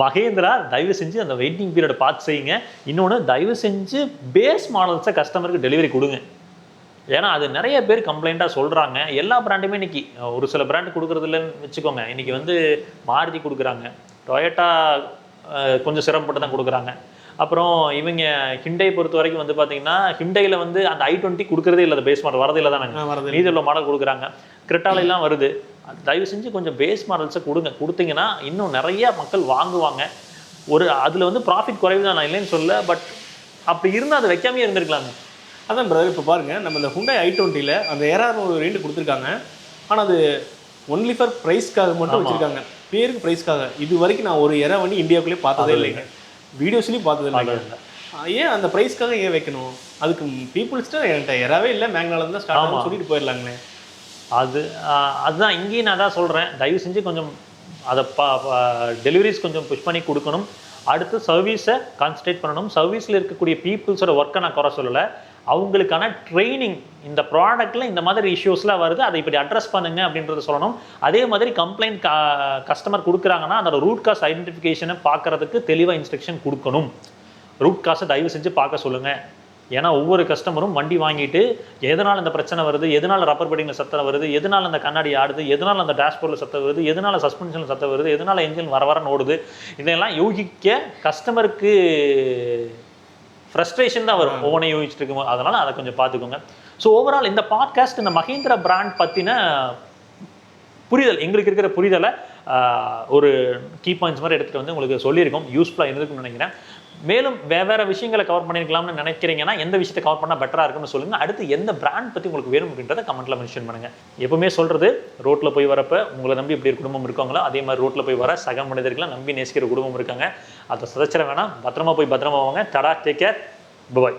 மகேந்திரா தயவு செஞ்சு அந்த வெயிட்டிங் பீரியடை பார்த்து செய்யுங்க. இன்னொன்று தயவு செஞ்சு பேஸ் மாடல்ஸை கஸ்டமருக்கு டெலிவரி கொடுங்க. ஏன்னா அது நிறைய பேர் கம்ப்ளைண்ட்டாக சொல்கிறாங்க எல்லா பிராண்டுமே இன்னைக்கு ஒரு சில பிராண்டு கொடுக்குறது இல்லைன்னு வச்சுக்கோங்க. இன்னைக்கு வந்து மாருதி கொடுக்குறாங்க. டொயட்டா கொஞ்சம் சிரமப்பட்டு தான் கொடுக்குறாங்க. அப்புறம் இவங்க ஹிண்டை பொறுத்த வரைக்கும் வந்து பார்த்தீங்கன்னா ஹிண்டையில் வந்து அந்த ஐ டுவெண்ட்டி கொடுக்குறதே இல்லை பேஸ் மாடல் வரதே இல்லை தானே மீதி உள்ள மாடல் கொடுக்குறாங்க. கிரெட்டாலெல்லாம் வருது. தயவு செஞ்சு கொஞ்சம் பேஸ் மாடல்ஸை கொடுங்க. கொடுத்தீங்கன்னா இன்னும் நிறைய மக்கள் வாங்குவாங்க. ஒரு அதில் வந்து ப்ராஃபிட் குறைவு தான் நான் இல்லைன்னு சொல்ல பட் அப்படி இருந்தால் அதை வைக்காமே இருந்திருக்கலாங்க அதான் பிரதர் இப்போ பாருங்க. நம்ம இந்த ஹுண்டாய் ஐ டுவெண்ட்டியில் அந்த ஒரு ரேண்டு கொடுத்துருக்காங்க. ஆனால் அது ஒன்லி ஃபார் ப்ரைஸ்க்காக மட்டும். வச்சிருக்காங்க. பேருக்கு ப்ரைஸ்க்காக இது வரைக்கும் நான் ஒரு இற வண்டி இந்தியாவுக்குள்ளே பார்த்ததே இல்லைங்க. வீடியோஸ்லையும் பார்த்தது ஆஹ் ஏன் அந்த ப்ரைஸ்க்காக ஏன் வைக்கணும்? அதுக்கு பீப்புள்ஸ்ட்டு என்கிட்ட இறவே இல்லை. மேக்னால தான் ஸ்டார்ட் சொல்லிட்டு போயிடலாங்களே அது அதுதான் இங்கேயும் நான் தான் சொல்கிறேன் தயவு செஞ்சு கொஞ்சம் அதை பா டெலிவரிஸ் கொஞ்சம் புஷ் பண்ணி கொடுக்கணும். அடுத்து சர்வீஸை கான்சன்ட்ரேட் பண்ணணும். சர்வீஸில் இருக்கக்கூடிய பீப்புள்ஸோட ஒர்க்கை நான் குறை சொல்லலை. அவங்களுக்கான ட்ரைனிங் இந்த ப்ராடக்ட்டில் இந்த மாதிரி இஷ்யூஸ்லாம் வருது அதை இப்படி அட்ரஸ் பண்ணுங்க அப்படின்றத சொல்லணும். அதே மாதிரி கம்ப்ளைண்ட் கஸ்டமர் கொடுக்குறாங்கன்னா அதோட ரூட் காஸ் ஐடென்டிஃபிகேஷனை பார்க்கறதுக்கு தெளிவாக இன்ஸ்ட்ரக்ஷன் கொடுக்கணும். ரூட் காசை தயவு செஞ்சு பார்க்க சொல்லுங்கள் ஏன்னா ஒவ்வொரு கஸ்டமரும் வண்டி வாங்கிட்டு எதனால் இந்த பிரச்சனை வருது எதனால் ரப்பர் பெட்டிங்கில் சத்தம் வருது எதனால் அந்த கண்ணாடி ஆடுது எதனால் அந்த டேஷ்போர்டில் சத்தம் வருது எதனால் சஸ்பென்ஷனில் சத்தம் வருது எதனால் என்ஜின் வர வரன்னு ஓடுது இதெல்லாம் யோகிக்க கஸ்டமருக்கு ஃப்ரஸ்ட்ரேஷன் தான் வரும். ஒவ்வொன்றையும் யோசிச்சுட்டு இருக்கும்போது. அதனால் அதை கொஞ்சம் பார்த்துக்கோங்க. ஸோ ஓவரால் இந்த பாட்காஸ்ட் இந்த மஹேந்திரா பிராண்ட் பற்றின புரிதல் எங்களுக்கு இருக்கிற புரிதலை ஒரு கீ பாயிண்ட்ஸ் மாதிரி எடுத்துகிட்டு வந்து உங்களுக்கு சொல்லியிருக்கோம். யூஸ்ஃபுல்லாக இருந்திருக்கும்னு நினைக்கிறேன். மேலும் வெவ்வேறு விஷயங்களை கவர் பண்ணியிருக்கலாம்னு நினைக்கிறீங்கன்னா எந்த விஷயத்தை கவர் பண்ணால் பெட்டராக இருக்கும்னு சொல்லுங்கள் அடுத்து எந்த பிராண்ட் பற்றி உங்களுக்கு வேணும் அப்படின்றத கமெண்ட்டில் மென்ஷன் பண்ணுங்கள் எப்பவுமே சொல்கிறது ரோட்டில் போய் வரப்போ உங்களை நம்பி இப்படி ஒரு குடும்பம் இருக்காங்களோ அதே மாதிரி ரோட்டில் போய் வர சக மனிதர்களை நம்பி நேசிக்கிற குடும்பம் இருக்காங்க. அதை சதைச்சிட வேணாம். பத்திரமா போய் பத்திரமா வாங்க. தடா டேக் கேர் பாய்